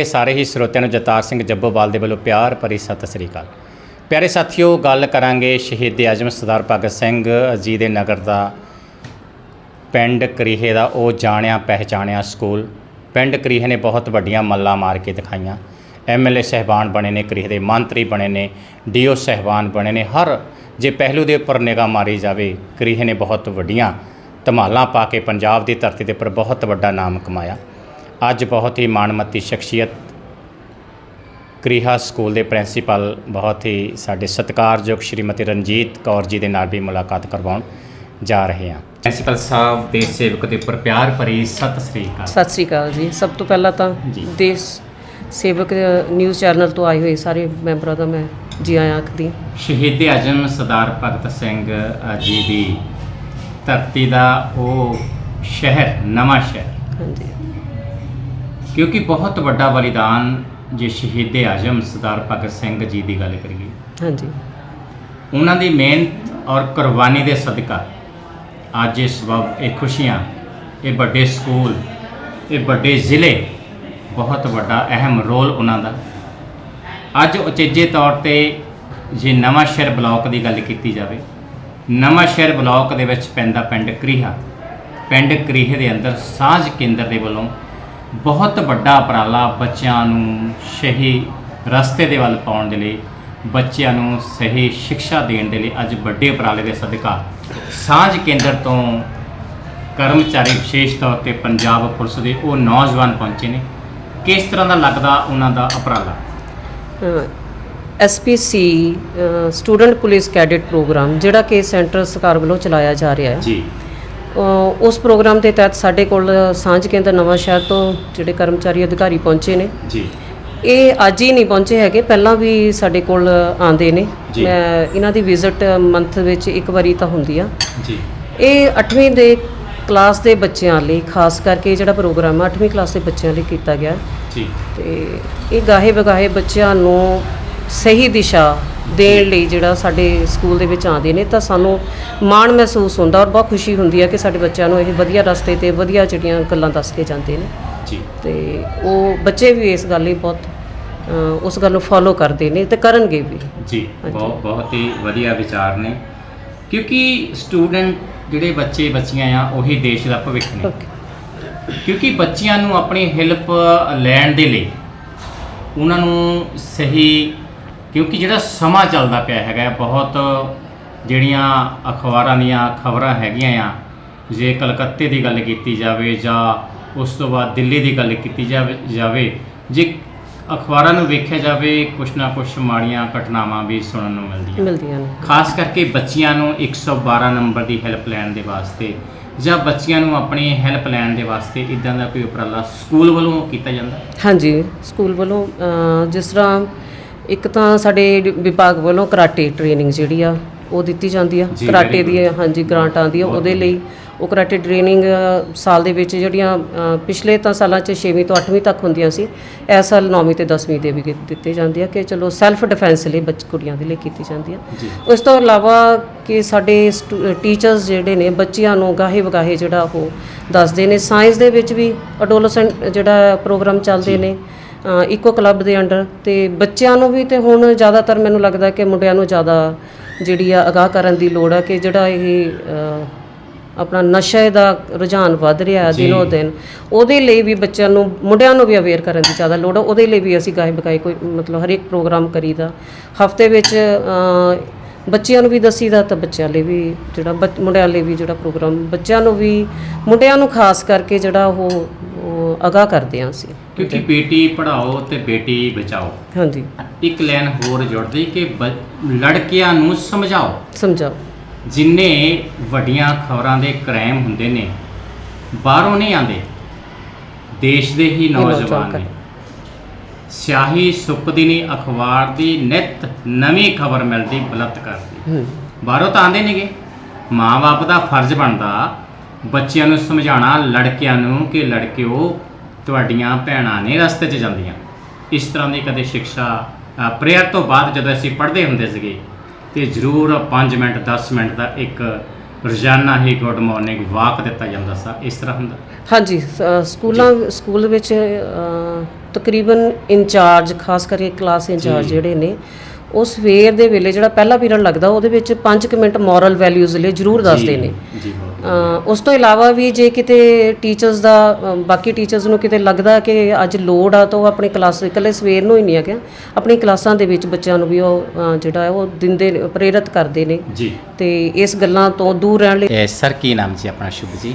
ਇਹ ਸਾਰੇ ਹੀ ਸਰੋਤਿਆਂ ਨੂੰ ਜਤਾਰ ਸਿੰਘ ਜੱਬੋਵਾਲ ਦੇ ਵੱਲੋਂ ਪਿਆਰ ਭਰੀ ਸਤਿ ਸ੍ਰੀ ਅਕਾਲ। ਪਿਆਰੇ ਸਾਥੀਓ, ਗੱਲ ਕਰਾਂਗੇ ਸ਼ਹੀਦ ਆਜ਼ਮ ਸਰਦਾਰ ਭਗਤ ਸਿੰਘ ਜੀ ਦੇ ਨਗਰ ਦਾ। ਪਿੰਡ ਕਰੀਹੇ ਦਾ ਉਹ ਜਾਣਿਆ ਪਹਿਚਾਣਿਆ ਸਕੂਲ। ਪਿੰਡ ਕਰੀਹੇ ਨੇ ਬਹੁਤ ਵੱਡੀਆਂ ਮੱਲਾਂ ਮਾਰ ਕੇ ਦਿਖਾਈਆਂ। ਐਮਐਲਏ ਸਹਿਬਾਨ ਬਣੇ ਨੇ, ਕਰੀਹੇ ਦੇ ਮੰਤਰੀ ਬਣੇ ਨੇ ਡੀਓ ਸਹਿਬਾਨ ਬਣੇ ਨੇ। ਹਰ ਜੇ ਪਹਿਲੂ ਦੇ ਉੱਪਰ ਨਿਗਾਹ ਮਾਰੀ ਜਾਵੇ, ਕਰੀਹੇ ਨੇ ਬਹੁਤ ਵੱਡੀਆਂ ਧਮਾਲਾਂ ਪਾ ਕੇ ਪੰਜਾਬ ਦੀ ਧਰਤੀ ਦੇ ਉੱਪਰ ਬਹੁਤ ਵੱਡਾ ਨਾਮ ਕਮਾਇਆ। ਅੱਜ ਬਹੁਤ ਹੀ ਮਾਣਮੱਤੀ ਸ਼ਖਸੀਅਤ ਕ੍ਰਿਹਾ ਸਕੂਲ ਦੇ ਪ੍ਰਿੰਸੀਪਲ ਬਹੁਤ ਹੀ ਸਾਡੇ ਸਤਿਕਾਰਯੋਗ ਸ਼੍ਰੀਮਤੀ ਰਣਜੀਤ ਕੌਰ ਜੀ ਦੇ ਨਾਲ ਵੀ ਮੁਲਾਕਾਤ ਕਰਵਾਉਣ ਜਾ ਰਹੇ ਹਾਂ। ਪ੍ਰਿੰਸੀਪਲ ਸਾਹਿਬ ਦੇ ਸੇਵਕ ਦੇ ਉੱਪਰ ਪਿਆਰ ਭਰੀ ਸਤਿ ਸ੍ਰੀ ਅਕਾਲ। ਸਤਿ ਸ੍ਰੀ ਅਕਾਲ ਜੀ। ਸਭ ਤੋਂ ਪਹਿਲਾਂ ਤਾਂ। ਦੇਸ਼ ਸੇਵਕ ਨਿਊਜ਼ ਚੈਨਲ ਤੋਂ ਆਏ ਹੋਏ ਸਾਰੇ ਮੈਂਬਰਾਂ ਦਾ ਮੈਂ ਜੀ ਆਇਆਂ ਆਖਦੀ ਸ਼ਹੀਦ ਆਜ਼ਮ ਸਰਦਾਰ ਭਗਤ ਸਿੰਘ ਜੀ ਦੀ ਧਰਤੀ ਦਾ ਉਹ ਸ਼ਹਿਰ ਨਵਾਂ ਸ਼ਹਿਰ। ਹਾਂਜੀ। ਕਿਉਂਕਿ ਬਹੁਤ ਵੱਡਾ ਬਲੀਦਾਨ ਜੇ ਸ਼ਹੀਦ ਆਜ਼ਮ ਸਰਦਾਰ ਭਗਤ ਸਿੰਘ ਜੀ ਦੀ ਗੱਲ ਕਰੀਏ। ਹਾਂਜੀ। ਉਹਨਾਂ ਦੀ ਮਿਹਨਤ ਔਰ ਕੁਰਬਾਨੀ ਦੇ ਸਦਕਾ ਅੱਜ ਇਸ ਵਕਤ ਇਹ ਖੁਸ਼ੀਆਂ ਇਹ ਵੱਡੇ ਸਕੂਲ ਇਹ ਵੱਡੇ ਜ਼ਿਲ੍ਹੇ ਬਹੁਤ ਵੱਡਾ ਅਹਿਮ ਰੋਲ ਉਹਨਾਂ ਦਾ। ਅੱਜ ਉਚੇਜੇ ਤੌਰ ਤੇ ਜੇ ਨਵਾਂ ਸ਼ਹਿਰ ਬਲਾਕ ਦੀ ਗੱਲ ਕੀਤੀ ਜਾਵੇ ਨਵਾਂ ਸ਼ਹਿਰ ਬਲਾਕ ਦੇ ਵਿੱਚ ਪੈਂਦਾ ਪਿੰਡ ਕਰੀਹਾ। ਪਿੰਡ ਕਰੀਹੇ ਦੇ ਅੰਦਰ ਸਾਂਝ ਕੇਂਦਰ ਦੇ ਵੱਲੋਂ ਬਹੁਤ ਵੱਡਾ ਉਪਰਾਲਾ ਬੱਚਿਆਂ ਨੂੰ ਸਹੀ ਰਸਤੇ ਦੇ ਵੱਲ ਪਾਉਣ ਦੇ ਲਈ ਬੱਚਿਆਂ ਨੂੰ ਸਹੀ ਸਿੱਖਿਆ ਦੇਣ ਦੇ ਲਈ ਅੱਜ ਵੱਡੇ ਉਪਰਾਲੇ ਦੇ ਸਦਕਾ ਸਾਂਝ ਕੇਂਦਰ ਤੋਂ ਕਰਮਚਾਰੀ ਵਿਸ਼ੇਸ਼ ਤੌਰ ਤੇ ਪੰਜਾਬ ਪੁਲਿਸ ਦੇ ਉਹ ਨੌਜਵਾਨ ਪਹੁੰਚੇ ਨੇ। ਕਿਸ ਤਰ੍ਹਾਂ ਦਾ ਲੱਗਦਾ ਉਹਨਾਂ ਦਾ ਉਪਰਾਲਾ? SPC student police cadet programme ਜਿਹੜਾ ਕਿ ਸੈਂਟਰ ਸਰਕਾਰ ਵੱਲੋਂ ਚਲਾਇਆ ਜਾ ਰਿਹਾ ਹੈ। ਜੀ। ਉਸ ਪ੍ਰੋਗਰਾਮ ਦੇ ਤਹਿਤ ਸਾਡੇ ਕੋਲ ਸਾਂਝ ਕੇਂਦਰ ਨਵਾਂ ਸ਼ਹਿਰ ਤੋਂ ਜਿਹੜੇ ਕਰਮਚਾਰੀ ਅਧਿਕਾਰੀ ਪਹੁੰਚੇ ਨੇ। ਜੀ। ਇਹ ਅੱਜ ਹੀ ਨਹੀਂ ਪਹੁੰਚੇ ਹੈਗੇ ਪਹਿਲਾਂ ਵੀ ਸਾਡੇ ਕੋਲ ਆਂਦੇ ਨੇ। ਮੈਂ ਇਹਨਾਂ ਦੀ ਵਿਜ਼ਿਟ ਮੰਥ ਵਿੱਚ ਇੱਕ ਵਾਰੀ ਤਾਂ ਹੁੰਦੀ ਆ। ਜੀ। ਇਹ 8ਵੀਂ ਦੇ ਕਲਾਸ ਦੇ ਬੱਚਿਆਂ ਲਈ ਖਾਸ ਕਰਕੇ ਜਿਹੜਾ ਪ੍ਰੋਗਰਾਮ ਆ 8ਵੀਂ ਕਲਾਸ ਦੇ ਬੱਚਿਆਂ ਲਈ ਕੀਤਾ ਗਿਆ। ਜੀ। ਤੇ ਇਹ ਗਾਹੇ ਬਗਾਹੇ ਬੱਚਿਆਂ ਨੂੰ ਸਹੀ ਦਿਸ਼ਾ ਦੇਣ ਲਈ ਜਿਹੜਾ ਸਾਡੇ ਸਕੂਲ ਦੇ ਵਿੱਚ ਆਉਂਦੇ ਨੇ ਤਾਂ ਸਾਨੂੰ ਮਾਣ ਮਹਿਸੂਸ ਹੁੰਦਾ ਔਰ ਬਹੁਤ ਖੁਸ਼ੀ ਹੁੰਦੀ ਹੈ ਕਿ ਸਾਡੇ ਬੱਚਿਆਂ ਨੂੰ ਇਹ ਵਧੀਆ ਰਸਤੇ ਤੇ ਵਧੀਆ ਜਿਹੜੀਆਂ ਗੱਲਾਂ ਦੱਸ ਕੇ ਜਾਂਦੇ ਨੇ। ਜੀ। ਤੇ ਉਹ ਬੱਚੇ ਵੀ ਇਸ ਗੱਲ ਲਈ ਬਹੁਤ ਉਸ ਗੱਲ ਨੂੰ ਫੋਲੋ ਕਰਦੇ ਨੇ ਤੇ ਕਰਨਗੇ ਵੀ। ਜੀ। ਬਹੁਤ ਬਹੁਤ ਹੀ ਵਧੀਆ ਵਿਚਾਰ ਨੇ। ਕਿਉਂਕਿ ਸਟੂਡੈਂਟ ਜਿਹੜੇ ਬੱਚੇ ਬੱਚੀਆਂ ਆ ਉਹੀ ਦੇਸ਼ ਦਾ ਭਵਿੱਖ ਨੇ। ਕਿਉਂਕਿ ਬੱਚਿਆਂ ਨੂੰ ਆਪਣੀ ਹੈਲਪ ਲੈਣ ਦੇ ਲਈ ਉਹਨਾਂ ਨੂੰ ਸਹੀ ਕਿਉਂਕਿ ਜਿਹੜਾ ਸਮਾਂ ਚੱਲਦਾ ਪਿਆ ਹੈਗਾ ਬਹੁਤ ਜਿਹੜੀਆਂ ਅਖਬਾਰਾਂ ਦੀਆਂ ਖਬਰਾਂ ਹੈਗੀਆਂ ਆ ਜੇ ਕਲਕੱਤੇ ਦੀ ਗੱਲ ਕੀਤੀ ਜਾਵੇ ਜਾਂ ਉਸ ਤੋਂ ਬਾਅਦ ਦਿੱਲੀ ਦੀ ਗੱਲ ਕੀਤੀ ਜਾਵੇ ਜਾਵੇ ਜੇ ਅਖਬਾਰਾਂ ਨੂੰ ਵੇਖਿਆ ਜਾਵੇ ਕੁਛ ਨਾ ਕੁਛ ਮਾੜੀਆਂ ਘਟਨਾਵਾਂ ਵੀ ਸੁਣਨ ਨੂੰ ਮਿਲਦੀਆਂ। ਮਿਲਦੀਆਂ ਨੇ। ਖਾਸ ਕਰਕੇ ਬੱਚਿਆਂ ਨੂੰ 112 ਨੰਬਰ ਦੀ ਹੈਲਪ ਲੈਣ ਦੇ ਵਾਸਤੇ ਜਾਂ ਬੱਚਿਆਂ ਨੂੰ ਆਪਣੀ ਹੈਲਪ ਲੈਣ ਦੇ ਵਾਸਤੇ ਇਦਾਂ ਦਾ ਕੋਈ ਉਪਰਾਲਾ ਸਕੂਲ ਵੱਲੋਂ ਕੀਤਾ ਜਾਂਦਾ? ਹਾਂਜੀ ਸਕੂਲ ਵੱਲੋਂ ਜਿਸ ਤਰ੍ਹਾਂ ਇੱਕ ਤਾਂ ਸਾਡੇ ਵਿਭਾਗ ਵੱਲੋਂ ਕਰਾਟੇ ਟ੍ਰੇਨਿੰਗ ਜਿਹੜੀ ਆ ਉਹ ਦਿੱਤੀ ਜਾਂਦੀ ਆ। ਜੀ, ਕਰਾਟੇ very ਦੀ ਹਾਂਜੀ ਗ੍ਰਾਂਟ ਆਉਂਦੀ ਆ ਉਹਦੇ ਲਈ ਉਹ ਕਰਾਟੇ ਟ੍ਰੇਨਿੰਗ ਸਾਲ ਦੇ ਵਿੱਚ ਜਿਹੜੀਆਂ ਅ, ਪਿਛਲੇ ਤਾਂ ਸਾਲਾਂ 'ਚ 6ਵੀਂ ਤੋਂ 8ਵੀਂ ਤੱਕ ਹੁੰਦੀਆਂ ਸੀ ਇਸ ਸਾਲ 9ਵੀਂ ਤੇ 10ਵੀਂ ਦੇ ਵੀ ਗਿ- ਦਿੱਤੇ ਜਾਂਦੇ ਆ ਕਿ ਚਲੋ ਸੈਲਫ ਡਿਫੈਂਸ ਲਈ ਬੱਚ ਕੁੜੀਆਂ ਦੇ ਲਈ ਕੀਤੀ ਜਾਂਦੀ ਆ। ਜੀ। ਉਸ ਤੋਂ ਇਲਾਵਾ ਕਿ ਸਾਡੇ ਟੀਚਰਸ ਜਿਹੜੇ ਨੇ ਬੱਚਿਆਂ ਨੂੰ ਗਾਹੇ ਵਗਾਹੇ ਜਿਹੜਾ ਉਹ ਦੱਸਦੇ ਨੇ। ਸਾਇੰਸ ਦੇ ਵਿੱਚ ਵੀ ਅਡੋਲਸੈਂਟ ਜਿਹੜਾ ਪ੍ਰੋਗਰਾਮ ਚੱਲਦੇ ਨੇ। ਇਕੋ ਕਲੱਬ ਦੇ ਅੰਡਰ ਤੇ ਬੱਚਿਆਂ ਨੂੰ ਵੀ ਤੇ ਹੁਣ ਜ਼ਿਆਦਾਤਰ ਮੈਨੂੰ ਲੱਗਦਾ ਕਿ ਮੁੰਡਿਆਂ ਨੂੰ ਜ਼ਿਆਦਾ ਜਿਹੜੀ ਆ ਅਗਾਹ ਕਰਨ ਦੀ ਲੋੜ ਆ ਕਿ ਜਿਹੜਾ ਇਹ ਆਪਣਾ ਨਸ਼ੇ ਦਾ ਰੁਝਾਨ ਵੱਧ ਰਿਹਾ। ਦਿਨੋ ਦਿਨ ਉਹਦੇ ਲਈ ਵੀ ਬੱਚਿਆਂ ਨੂੰ ਮੁੰਡਿਆਂ ਨੂੰ ਵੀ ਅਵੇਅਰ ਕਰਨ ਦੀ ਜ਼ਿਆਦਾ ਲੋੜ ਆ। ਉਹਦੇ ਲਈ ਵੀ ਅਸੀਂ ਗਾਏ ਬਗਾਏ ਕੋਈ ਮਤਲਬ ਹਰੇਕ ਪ੍ਰੋਗਰਾਮ ਕਰੀਦਾ। ਹਫ਼ਤੇ ਵਿੱਚ ਬੱਚਿਆਂ ਨੂੰ ਵੀ ਦਸੀਦਾ ਤਾਂ ਬੱਚਿਆਂ ਲਈ ਵੀ ਜਿਹੜਾ ਮੁੰਡਿਆਂ ਲਈ ਵੀ ਜਿਹੜਾ ਪ੍ਰੋਗਰਾਮ ਬੱਚਿਆਂ ਨੂੰ ਵੀ ਮੁੰਡਿਆਂ ਨੂੰ ਖਾਸ ਕਰਕੇ ਜਿਹੜਾ ਉਹ ਅਗਾਹ ਕਰਦੇ ਹਾਂ ਅਸੀਂ। ਕਿਉਂਕਿ ਬੇਟੀ ਪੜ੍ਹਾਓ ਤੇ ਬੇਟੀ ਬਚਾਓ। ਹਾਂਜੀ। ਇੱਕ ਲਾਈਨ ਹੋਰ ਜੁੜਦੀ ਕਿ ਲੜਕਿਆਂ ਨੂੰ ਸਮਝਾਓ। ਸਮਝਾਓ। ਜਿੰਨੇ ਵੱਡੀਆਂ ਖਬਰਾਂ ਦੇ ਕ੍ਰਾਈਮ ਹੁੰਦੇ ਨੇ ਬਾਹਰੋਂ ਨਹੀਂ ਆਉਂਦੇ ਦੇਸ਼ ਦੇ ਹੀ ਨੌਜਵਾਨ ਨੇ। ਸਿਆਹੀ ਸੁੱਕਦੀ ਨਹੀਂ ਅਖਬਾਰ ਦੀ ਨਿਤ ਨਵੀਂ ਖਬਰ ਮਿਲਦੀ ਬਲਤਕਾਰ ਦੀ ਹੂੰ। ਬਾਹਰੋਂ ਤਾਂ ਆਉਂਦੇ ਨੇਗੇ। ਮਾਂ-ਬਾਪ ਦਾ ਫਰਜ਼ ਬਣਦਾ ਬੱਚਿਆਂ ਨੂੰ ਸਮਝਾਉਣਾ ਲੜਕਿਆਂ ਨੂੰ ਕਿ ਲੜਕਿਓ ਤੁਹਾਡੀਆਂ ਭੈਣਾਂ ਨੇ ਰਸਤੇ 'ਚ ਜਾਂਦੀਆਂ। ਇਸ ਤਰ੍ਹਾਂ ਦੀ ਕਦੇ ਸਿੱਖਿਆ ਪ੍ਰੇਅਰ ਤੋਂ ਬਾਅਦ ਜਦੋਂ ਅਸੀਂ ਪੜ੍ਹਦੇ ਹੁੰਦੇ ਸੀਗੇ ਤੇ ਜ਼ਰੂਰ 5 ਮਿੰਟ 10 ਮਿੰਟ ਦਾ ਇੱਕ ਰੋਜ਼ਾਨਾ ਹੀ ਗੁੱਡ ਮਾਰਨਿੰਗ ਵਾਕ ਦਿੱਤਾ ਜਾਂਦਾ ਸੀ। ਇਸ ਤਰ੍ਹਾਂ ਹੁੰਦਾ? ਹਾਂਜੀ ਸਕੂਲਾਂ ਸਕੂਲ ਵਿੱਚ ਤਕਰੀਬਨ ਇੰਚਾਰਜ ਖਾਸ ਕਰਕੇ ਕਲਾਸ ਇੰਚਾਰਜ ਜਿਹੜੇ ਨੇ ਉਹ ਸਵੇਰ ਦੇ ਵੇਲੇ ਜਿਹੜਾ ਪਹਿਲਾ ਪੀਰੀਅਡ ਲੱਗਦਾ ਉਹਦੇ ਵਿੱਚ 5 ਮਿੰਟ ਮੋਰਲ ਵੈਲਿਊਜ਼ ਲਈ ਜ਼ਰੂਰ ਦੱਸਦੇ ਨੇ। ਜੀ ਉਸ ਤੋਂ ਇਲਾਵਾ ਵੀ ਜੇ ਕਿਤੇ ਟੀਚਰਸ ਦਾ ਬਾਕੀ ਟੀਚਰਸ ਨੂੰ ਕਿਤੇ ਲੱਗਦਾ ਕਿ ਅੱਜ ਲੋਡ ਆ ਤਾਂ ਉਹ ਆਪਣੀ ਕਲਾਸ ਇਕੱਲੇ ਸਵੇਰ ਨੂੰ ਹੀ ਨਹੀਂ ਹੈਗਾ। ਆਪਣੀ ਕਲਾਸਾਂ ਦੇ ਵਿੱਚ ਬੱਚਿਆਂ ਨੂੰ ਵੀ ਉਹ ਜਿਹੜਾ ਹੈ ਉਹ ਦਿੰਦੇ ਨੇ ਪ੍ਰੇਰਿਤ ਕਰਦੇ ਨੇ। ਜੀ। ਤੇ ਇਸ ਗੱਲਾਂ ਤੋਂ ਦੂਰ ਰਹਿਣ ਲਈ ਸਰ ਕੀ ਨਾਮ ਜੀ ਆਪਣਾ ਸ਼ੁਭ ਜੀ?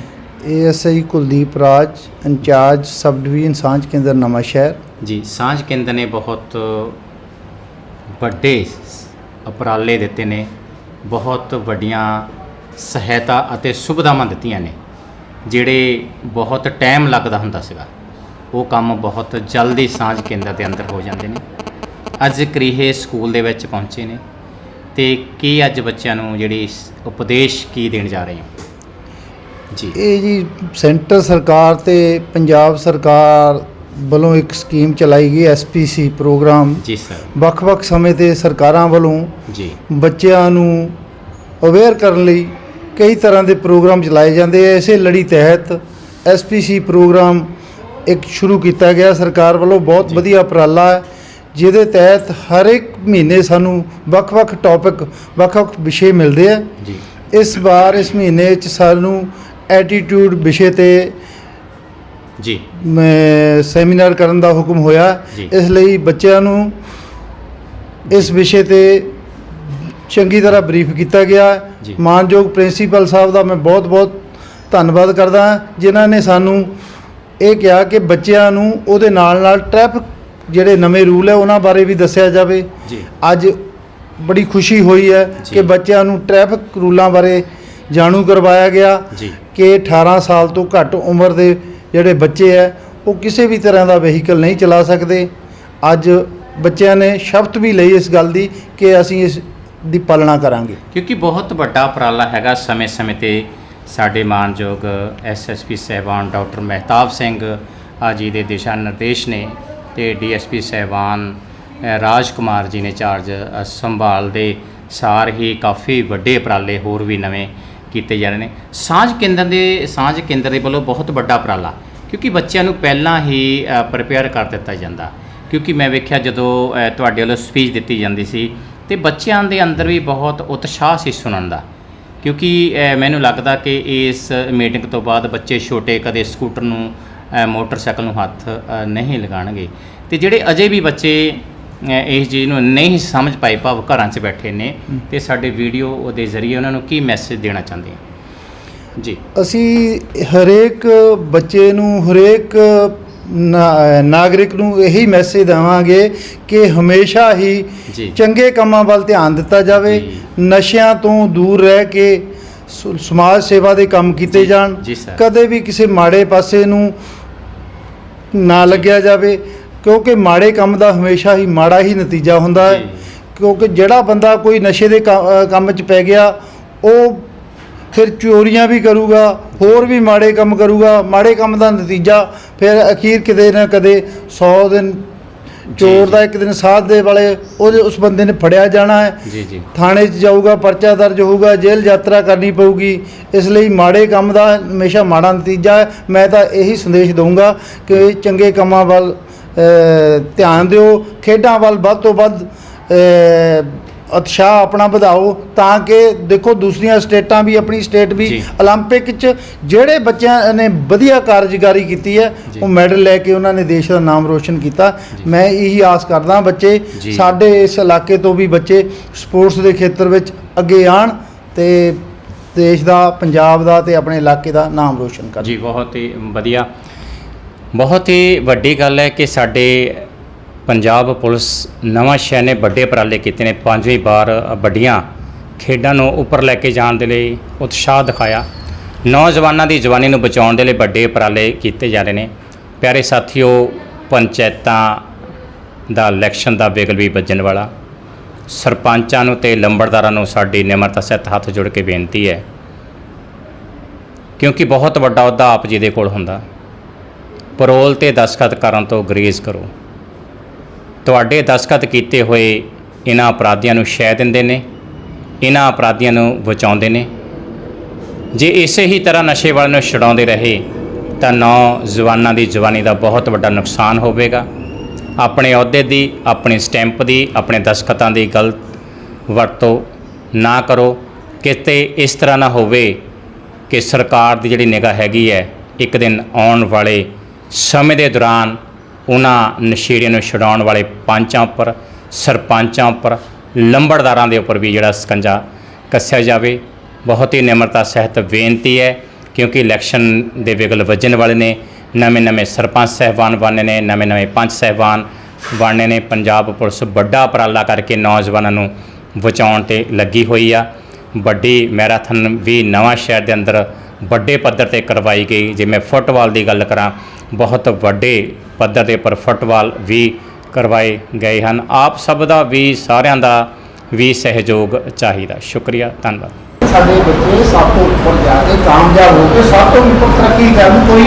ASI Kuldeep Raj incharge sub division ਸਾਂਝ ਕੇਂਦਰ ਨਵਾਂ ਸ਼ਹਿਰ ਜੀ ਸਾਂਝ ਕੇਂਦਰ ਨੇ ਬਹੁਤ ਵੱਡੇ ਉਪਰਾਲੇ ਦਿੱਤੇ ਨੇ, ਬਹੁਤ ਵੱਡੀਆਂ ਸਹਾਇਤਾ ਅਤੇ ਸੁਵਿਧਾਵਾਂ ਦਿੱਤੀਆਂ ਨੇ, ਜਿਹੜੇ ਬਹੁਤ ਟਾਈਮ ਲੱਗਦਾ ਹੁੰਦਾ ਸੀਗਾ। ਉਹ ਕੰਮ ਬਹੁਤ ਜਲਦੀ ਸਾਂਝ ਕੇਂਦਰ ਦੇ ਅੰਦਰ ਹੋ ਜਾਂਦੇ ਨੇ। ਅੱਜ ਕਰੀਹੇ ਸਕੂਲ ਦੇ ਵਿੱਚ ਪਹੁੰਚੇ ਨੇ ਤੇ ਕੀ ਅੱਜ ਬੱਚਿਆਂ ਨੂੰ ਜਿਹੜੀ ਉਪਦੇਸ਼ ਕੀ ਦੇਣ ਜਾ ਰਹੇ ਹੋ? ਜੀ। ਇਹ ਜੀ ਸੈਂਟਰ ਸਰਕਾਰ ਤੇ ਪੰਜਾਬ ਸਰਕਾਰ ਵੱਲੋਂ ਇੱਕ ਸਕੀਮ ਚਲਾਈ ਗਈ ਐਸਪੀਸੀ ਪ੍ਰੋਗਰਾਮ। ਜੀ ਸਰ। ਵੱਖ-ਵੱਖ ਸਮੇਂ ਤੇ ਸਰਕਾਰਾਂ ਵੱਲੋਂ ਜੀ। ਬੱਚਿਆਂ ਨੂੰ ਅਵੇਅਰ ਕਰਨ ਲਈ ਕਈ ਤਰ੍ਹਾਂ ਦੇ ਪ੍ਰੋਗਰਾਮ ਚਲਾਏ ਜਾਂਦੇ ਐ ਇਸੇ ਲੜੀ ਤਹਿਤ ਐਸਪੀਸੀ ਪ੍ਰੋਗਰਾਮ ਇੱਕ ਸ਼ੁਰੂ ਕੀਤਾ ਗਿਆ। ਸਰਕਾਰ ਵੱਲੋਂ ਬਹੁਤ। ਵਧੀਆ ਉਪਰਾਲਾ ਹੈ ਜਿਹਦੇ ਤਹਿਤ ਹਰ ਇੱਕ ਮਹੀਨੇ ਸਾਨੂੰ ਵੱਖ-ਵੱਖ ਟੌਪਿਕ ਵੱਖ-ਵੱਖ ਵਿਸ਼ੇ ਮਿਲਦੇ ਆ। ਜੀ। ਇਸ ਵਾਰ ਇਸ ਮਹੀਨੇ ਵਿੱਚ ਸਾਨੂੰ ਐਟੀਟਿਊਡ ਵਿਸ਼ੇ ਤੇ ਜੀ ਮੈਂ ਸੈਮੀਨਾਰ ਕਰਨ ਦਾ ਹੁਕਮ ਹੋਇਆ ਜੀ। ਇਸ ਲਈ ਬੱਚਿਆਂ ਨੂੰ ਇਸ ਵਿਸ਼ੇ ਤੇ ਚੰਗੀ ਤਰ੍ਹਾਂ ਬਰੀਫ ਕੀਤਾ ਗਿਆ ਜੀ। ਮਾਨਯੋਗ ਪ੍ਰਿੰਸੀਪਲ ਸਾਹਿਬ ਦਾ ਮੈਂ ਬਹੁਤ-ਬਹੁਤ ਧੰਨਵਾਦ ਕਰਦਾ ਹਾਂ ਜਿਨ੍ਹਾਂ ਨੇ ਸਾਨੂੰ ਇਹ ਕਿਹਾ ਕਿ ਬੱਚਿਆਂ ਨੂੰ ਉਹਦੇ ਨਾਲ-ਨਾਲ ਟ੍ਰੈਫਿਕ ਜਿਹੜੇ ਨਵੇਂ ਰੂਲ ਹੈ ਉਹਨਾਂ ਬਾਰੇ ਵੀ ਦੱਸਿਆ ਜਾਵੇ ਜੀ ਅੱਜ ਬੜੀ ਖੁਸ਼ੀ ਹੋਈ ਹੈ ਜੀ। ਕਿ ਬੱਚਿਆਂ ਨੂੰ ਟ੍ਰੈਫਿਕ ਰੂਲਾਂ ਬਾਰੇ ਜਾਣੂ ਕਰਵਾਇਆ ਗਿਆ ਜੀ ਕਿ 18 ਸਾਲ ਤੋਂ ਘੱਟ ਉਮਰ ਦੇ ਜਿਹੜੇ ਬੱਚੇ ਹੈ ਉਹ ਕਿਸੇ ਵੀ ਤਰ੍ਹਾਂ ਦਾ ਵਹੀਕਲ ਨਹੀਂ ਚਲਾ ਸਕਦੇ। ਅੱਜ ਬੱਚਿਆਂ ਨੇ ਸ਼ਬਦ ਵੀ ਲਈ ਇਸ ਗੱਲ ਦੀ ਕਿ ਅਸੀਂ ਇਸ ਦੀ ਪਾਲਣਾ ਕਰਾਂਗੇ। ਕਿਉਂਕਿ ਬਹੁਤ ਵੱਡਾ ਉਪਰਾਲਾ ਹੈਗਾ ਸਮੇਂ-ਸਮੇਂ ਤੇ ਸਾਡੇ ਮਾਨਯੋਗ ਐਸਐਸਪੀ ਸਹਿਬਾਨ ਡਾਕਟਰ ਮਹਿਤਾਬ ਸਿੰਘ ਆ ਜੀ ਦੇ ਦਿਸ਼ਾ ਨਿਰਦੇਸ਼ ਨੇ ਤੇ ਡੀਐਸਪੀ ਸਹਿਬਾਨ ਅ, ਰਾਜ ਕੁਮਾਰ ਜੀ ਨੇ ਚਾਰਜ ਸੰਭਾਲ ਦੇ ਸਾਰ ਹੀ ਕਾਫੀ ਵੱਡੇ ਉਪਰਾਲੇ ਹੋਰ ਵੀ ਨਵੇਂ ਕੀਤੇ ਜਾ ਰਹੇ ਨੇ। ਸਾਂਝ ਕੇਂਦਰ ਦੇ, ਸਾਂਝ ਕੇਂਦਰ ਦੇ ਵੱਲੋਂ ਬਹੁਤ ਵੱਡਾ ਉਪਰਾਲਾ, ਕਿਉਂਕਿ ਬੱਚਿਆਂ ਨੂੰ ਪਹਿਲਾਂ ਹੀ ਪ੍ਰਪੇਅਰ ਕਰ ਦਿੱਤਾ ਜਾਂਦਾ। ਕਿਉਂਕਿ ਮੈਂ ਵੇਖਿਆ ਜਦੋਂ ਤੁਹਾਡੇ ਵੱਲੋਂ ਸਪੀਚ ਦਿੱਤੀ ਜਾਂਦੀ ਸੀ, ਤੇ ਬੱਚਿਆਂ ਦੇ ਅੰਦਰ ਵੀ ਬਹੁਤ ਉਤਸ਼ਾਹ ਸੀ ਸੁਣਨ ਦਾ। ਕਿਉਂਕਿ ਮੈਨੂੰ ਲੱਗਦਾ ਕਿ ਇਸ ਮੀਟਿੰਗ ਤੋਂ ਬਾਅਦ ਬੱਚੇ ਛੋਟੇ ਕਦੇ ਸਕੂਟਰ ਨੂੰ ਮੋਟਰਸਾਈਕਲ ਨੂੰ ਹੱਥ ਨਹੀਂ ਲਗਾਉਣਗੇ ਤੇ ਜਿਹੜੇ ਅਜੇ ਵੀ ਬੱਚੇ ਇਸ ਚੀਜ਼ ਨੂੰ ਨਹੀਂ ਸਮਝ ਪਾਏ ਭਾਵ ਘਰਾਂ 'ਚ ਬੈਠੇ ਨੇ ਤੇ ਸਾਡੇ ਵੀਡੀਓ ਦੇ ਜ਼ਰੀਏ ਉਹਨਾਂ ਨੂੰ ਕੀ ਮੈਸੇਜ ਦੇਣਾ ਚਾਹੁੰਦੇ ਆ? ਜੀ। ਅਸੀਂ ਹਰੇਕ ਬੱਚੇ ਨੂੰ ਹਰੇਕ ਨਾ- ਨਾਗਰਿਕ ਨੂੰ ਇਹੀ ਮੈਸੇਜ ਦੇਵਾਂਗੇ ਕਿ ਹਮੇਸ਼ਾ ਹੀ ਜੀ। ਚੰਗੇ ਕੰਮਾਂ ਵੱਲ ਧਿਆਨ ਦਿੱਤਾ ਜਾਵੇ। ਨਸ਼ਿਆਂ ਤੋਂ ਦੂਰ ਰਹਿ ਕੇ ਸ- ਸਮਾਜ ਸੇਵਾ ਦੇ ਕੰਮ ਕੀਤੇ ਜਾਣ। ਜੀ ਸਰ। ਕਦੇ ਵੀ ਕਿਸੇ ਮਾੜੇ ਪਾਸੇ ਨੂੰ ਨਾ ਲੱਗਿਆ ਜਾਵੇ। ਕਿਉਂਕਿ ਮਾੜੇ ਕੰਮ ਦਾ ਹਮੇਸ਼ਾ ਹੀ ਮਾੜਾ ਹੀ ਨਤੀਜਾ ਹੁੰਦਾ ਹੈ। ਕਿਉਂਕਿ ਜਿਹੜਾ ਬੰਦਾ ਕੋਈ ਨਸ਼ੇ ਦੇ ਕੰਮ 'ਚ ਪੈ ਗਿਆ ਉਹ ਫਿਰ ਚੋਰੀਆਂ ਵੀ ਕਰੂਗਾ ਹੋਰ ਵੀ ਮਾੜੇ ਕੰਮ ਕਰੂਗਾ ਮਾੜੇ ਕੰਮ ਦਾ ਨਤੀਜਾ ਫਿਰ ਅਖੀਰ ਕਿਤੇ ਨਾ ਕਦੇ 100 ਦਿਨ ਚੋਰ ਦਾ ਇੱਕ ਦਿਨ ਸਾਥ ਦੇ ਵਾਲੇ ਉਹਦੇ ਉਸ ਬੰਦੇ ਨੇ ਫੜਿਆ ਜਾਣਾ ਹੈ। ਜੀ ਜੀ। ਥਾਣੇ 'ਚ ਜਾਊਗਾ ਪਰਚਾ ਦਰਜ ਹੋਊਗਾ ਜੇਲ੍ਹ ਯਾਤਰਾ ਕਰਨੀ ਪਊਗੀ। ਇਸ ਲਈ ਮਾੜੇ ਕੰਮ ਦਾ ਹਮੇਸ਼ਾ ਮਾੜਾ ਨਤੀਜਾ ਹੈ। ਮੈਂ ਤਾਂ ਇਹੀ ਸੰਦੇਸ਼ ਦਊਂਗਾ ਕਿ ਚੰਗੇ ਕੰਮਾਂ ਵੱਲ ਧਿਆਨ ਦਿਓ ਖੇਡਾਂ ਵੱਲ ਵੱਧ ਤੋਂ ਵੱਧ ਅ, ਉਤਸ਼ਾਹ ਆਪਣਾ ਵਧਾਓ ਤਾਂ ਕਿ ਦੇਖੋ ਦੂਸਰੀਆਂ ਸਟੇਟਾਂ ਵੀ ਆਪਣੀ ਸਟੇਟ ਵੀ ਜੀ। 올림픽 'ਚ ਜਿਹੜੇ ਬੱਚਿਆਂ ਨੇ ਵਧੀਆ ਕਾਰਜਕਾਰੀ ਕੀਤੀ ਹੈ ਜੀ। ਉਹ ਮੈਡਲ ਲੈ ਕੇ ਉਹਨਾਂ ਨੇ ਦੇਸ਼ ਦਾ ਨਾਮ ਰੋਸ਼ਨ ਕੀਤਾ ਜੀ। ਮੈਂ ਇਹੀ ਆਸ ਕਰਦਾ ਬੱਚੇ ਜੀ। ਸਾਡੇ ਇਸ ਇਲਾਕੇ ਤੋਂ ਵੀ ਬੱਚੇ ਸਪੋਰਟਸ ਦੇ ਖੇਤਰ ਵਿੱਚ ਅੱਗੇ ਆਣ ਤੇ ਦੇਸ਼ ਦਾ ਪੰਜਾਬ ਦਾ ਤੇ ਆਪਣੇ ਇਲਾਕੇ ਦਾ ਨਾਮ ਰੋਸ਼ਨ ਕਰਨ ਜੀ ਬਹੁਤ ਹੀ ਵਧੀਆ ਬਹੁਤ ਹੀ ਵੱਡੀ ਗੱਲ ਹੈ ਕਿ ਸਾਡੇ ਪੰਜਾਬ ਪੁਲਿਸ ਨਵਾਂ ਸ਼ਹਿਰ ਨੇ ਵੱਡੇ ਉਪਰਾਲੇ ਕੀਤੇ ਨੇ। ਪੰਜਵੀਂ ਵਾਰ ਵੱਡੀਆਂ ਖੇਡਾਂ ਨੂੰ ਉੱਪਰ ਲੈ ਕੇ ਜਾਣ ਦੇ ਲਈ ਉਤਸ਼ਾਹ ਦਿਖਾਇਆ। ਨੌਜਵਾਨਾਂ ਦੀ ਜਵਾਨੀ ਨੂੰ ਬਚਾਉਣ ਦੇ ਲਈ ਵੱਡੇ ਉਪਰਾਲੇ ਕੀਤੇ ਜਾ ਰਹੇ ਨੇ। ਪਿਆਰੇ ਸਾਥੀਓ, ਪੰਚਾਇਤਾਂ ਦਾ ਇਲੈਕਸ਼ਨ ਦਾ ਬਿਗਲ ਵੀ ਵੱਜਣ ਵਾਲਾ। ਸਰਪੰਚਾਂ ਨੂੰ ਤੇ ਲੰਬੜਦਾਰਾਂ ਨੂੰ ਸਾਡੀ ਨਿਮਰਤਾ ਸਹਿਤ ਹੱਥ ਜੋੜ ਕੇ ਬੇਨਤੀ ਹੈ, ਕਿਉਂਕਿ ਬਹੁਤ ਵੱਡਾ ਅਹੁਦਾ ਆਪ ਜੀ ਦੇ ਕੋਲ ਹੁੰਦਾ। ਪਰੋਲ ਤੇ ਦਸਖਤ ਕਰਨ ਤੋਂ ਗਰੇਜ਼ ਕਰੋ। ਤੁਹਾਡੇ ਦਸਖਤ ਕੀਤੇ ਹੋਏ ਇਹਨਾਂ ਅਪਰਾਧੀਆਂ ਨੂੰ ਸ਼ਹਿ ਦਿੰਦੇ ਨੇ ਇਹਨਾਂ ਅਪਰਾਧੀਆਂ ਨੂੰ ਬਚਾਉਂਦੇ ਨੇ। ਜੇ ਇਸੇ ਹੀ ਤਰ੍ਹਾਂ ਨਸ਼ੇ ਵਾਲਿਆਂ ਨੂੰ ਛਡਾਉਂਦੇ ਰਹੇ, ਤਾਂ ਨੌਜਵਾਨਾਂ ਦੀ ਜਵਾਨੀ ਦਾ ਬਹੁਤ ਵੱਡਾ ਨੁਕਸਾਨ ਹੋਵੇਗਾ। ਆਪਣੇ ਅਹੁਦੇ ਦੀ, ਆਪਣੇ ਸਟੈਂਪ ਦੀ, ਆਪਣੇ ਦਸਖਤਾਂ ਦੀ ਗਲਤ ਵਰਤੋਂ ਨਾ ਕਰੋ। ਕਿਤੇ ਇਸ ਤਰ੍ਹਾਂ ਨਾ ਹੋਵੇ ਕਿ ਸਰਕਾਰ ਦੀ ਜਿਹੜੀ ਨਿਗਾਹ ਹੈਗੀ ਹੈ, ਇੱਕ ਦਿਨ ਆਉਣ ਵਾਲੇ ਸਮੇਂ ਦੇ ਦੌਰਾਨ ਉਹਨਾਂ ਨਸ਼ੇੜੀਆਂ ਨੂੰ ਛਡਾਉਣ ਵਾਲੇ ਪੰਚਾਂ ਉੱਪਰ, ਸਰਪੰਚਾਂ ਉੱਪਰ, ਲੰਬੜਦਾਰਾਂ ਦੇ ਉੱਪਰ ਵੀ ਜਿਹੜਾ ਸਕੰਜਾ ਕੱਸਿਆ ਜਾਵੇ। ਬਹੁਤ ਹੀ ਨਿਮਰਤਾ ਸਹਿਤ ਬੇਨਤੀ ਹੈ, ਕਿਉਂਕਿ ਇਲੈਕਸ਼ਨ ਦੇ ਵਿਗਲ ਵੱਜਣ ਵਾਲੇ ਨੇ। ਨਵੇਂ ਨਵੇਂ ਸਰਪੰਚ ਸਹਿਬਾਨ ਬਣਨੇ ਨੇ, ਨਵੇਂ ਨਵੇਂ ਪੰਚ ਸਹਿਬਾਨ ਬਣਨੇ ਨੇ। ਪੰਜਾਬ ਪੁਲਿਸ ਵੱਡਾ ਉਪਰਾਲਾ ਕਰਕੇ ਨੌਜਵਾਨਾਂ ਨੂੰ ਬਚਾਉਣ ਤੇ ਲੱਗੀ ਹੋਈ ਆ। ਵੱਡੀ ਮੈਰਾਥਨ ਵੀ ਨਵਾਂ ਸ਼ਹਿਰ ਦੇ ਅੰਦਰ ਵੱਡੇ ਪੱਧਰ ਤੇ ਕਰਵਾਈ ਗਈ। ਜੇ ਮੈਂ ਫੁੱਟਬਾਲ ਦੀ ਗੱਲ ਕਰਾਂ ਬਹੁਤ ਵੱਡੇ ਪੱਧਰ ਦੇ ਉੱਪਰ ਫੁੱਟਬਾਲ ਵੀ ਕਰਵਾਏ ਗਏ ਹਨ। ਆਪ ਸਭ ਦਾ ਵੀ ਸਾਰਿਆਂ ਦਾ ਵੀ ਸਹਿਯੋਗ ਚਾਹੀਦਾ। ਸ਼ੁਕਰੀਆ, ਧੰਨਵਾਦ। ਸਾਡੇ ਬੱਚੇ ਸਭ ਤੋਂ ਉੱਪਰ ਜਾ ਕੇ ਕਾਮਯਾਬ ਹੋ ਕੇ ਸਭ ਤੋਂ ਉੱਪਰ ਤਰੱਕੀ ਕਰਨ ਕੋਈ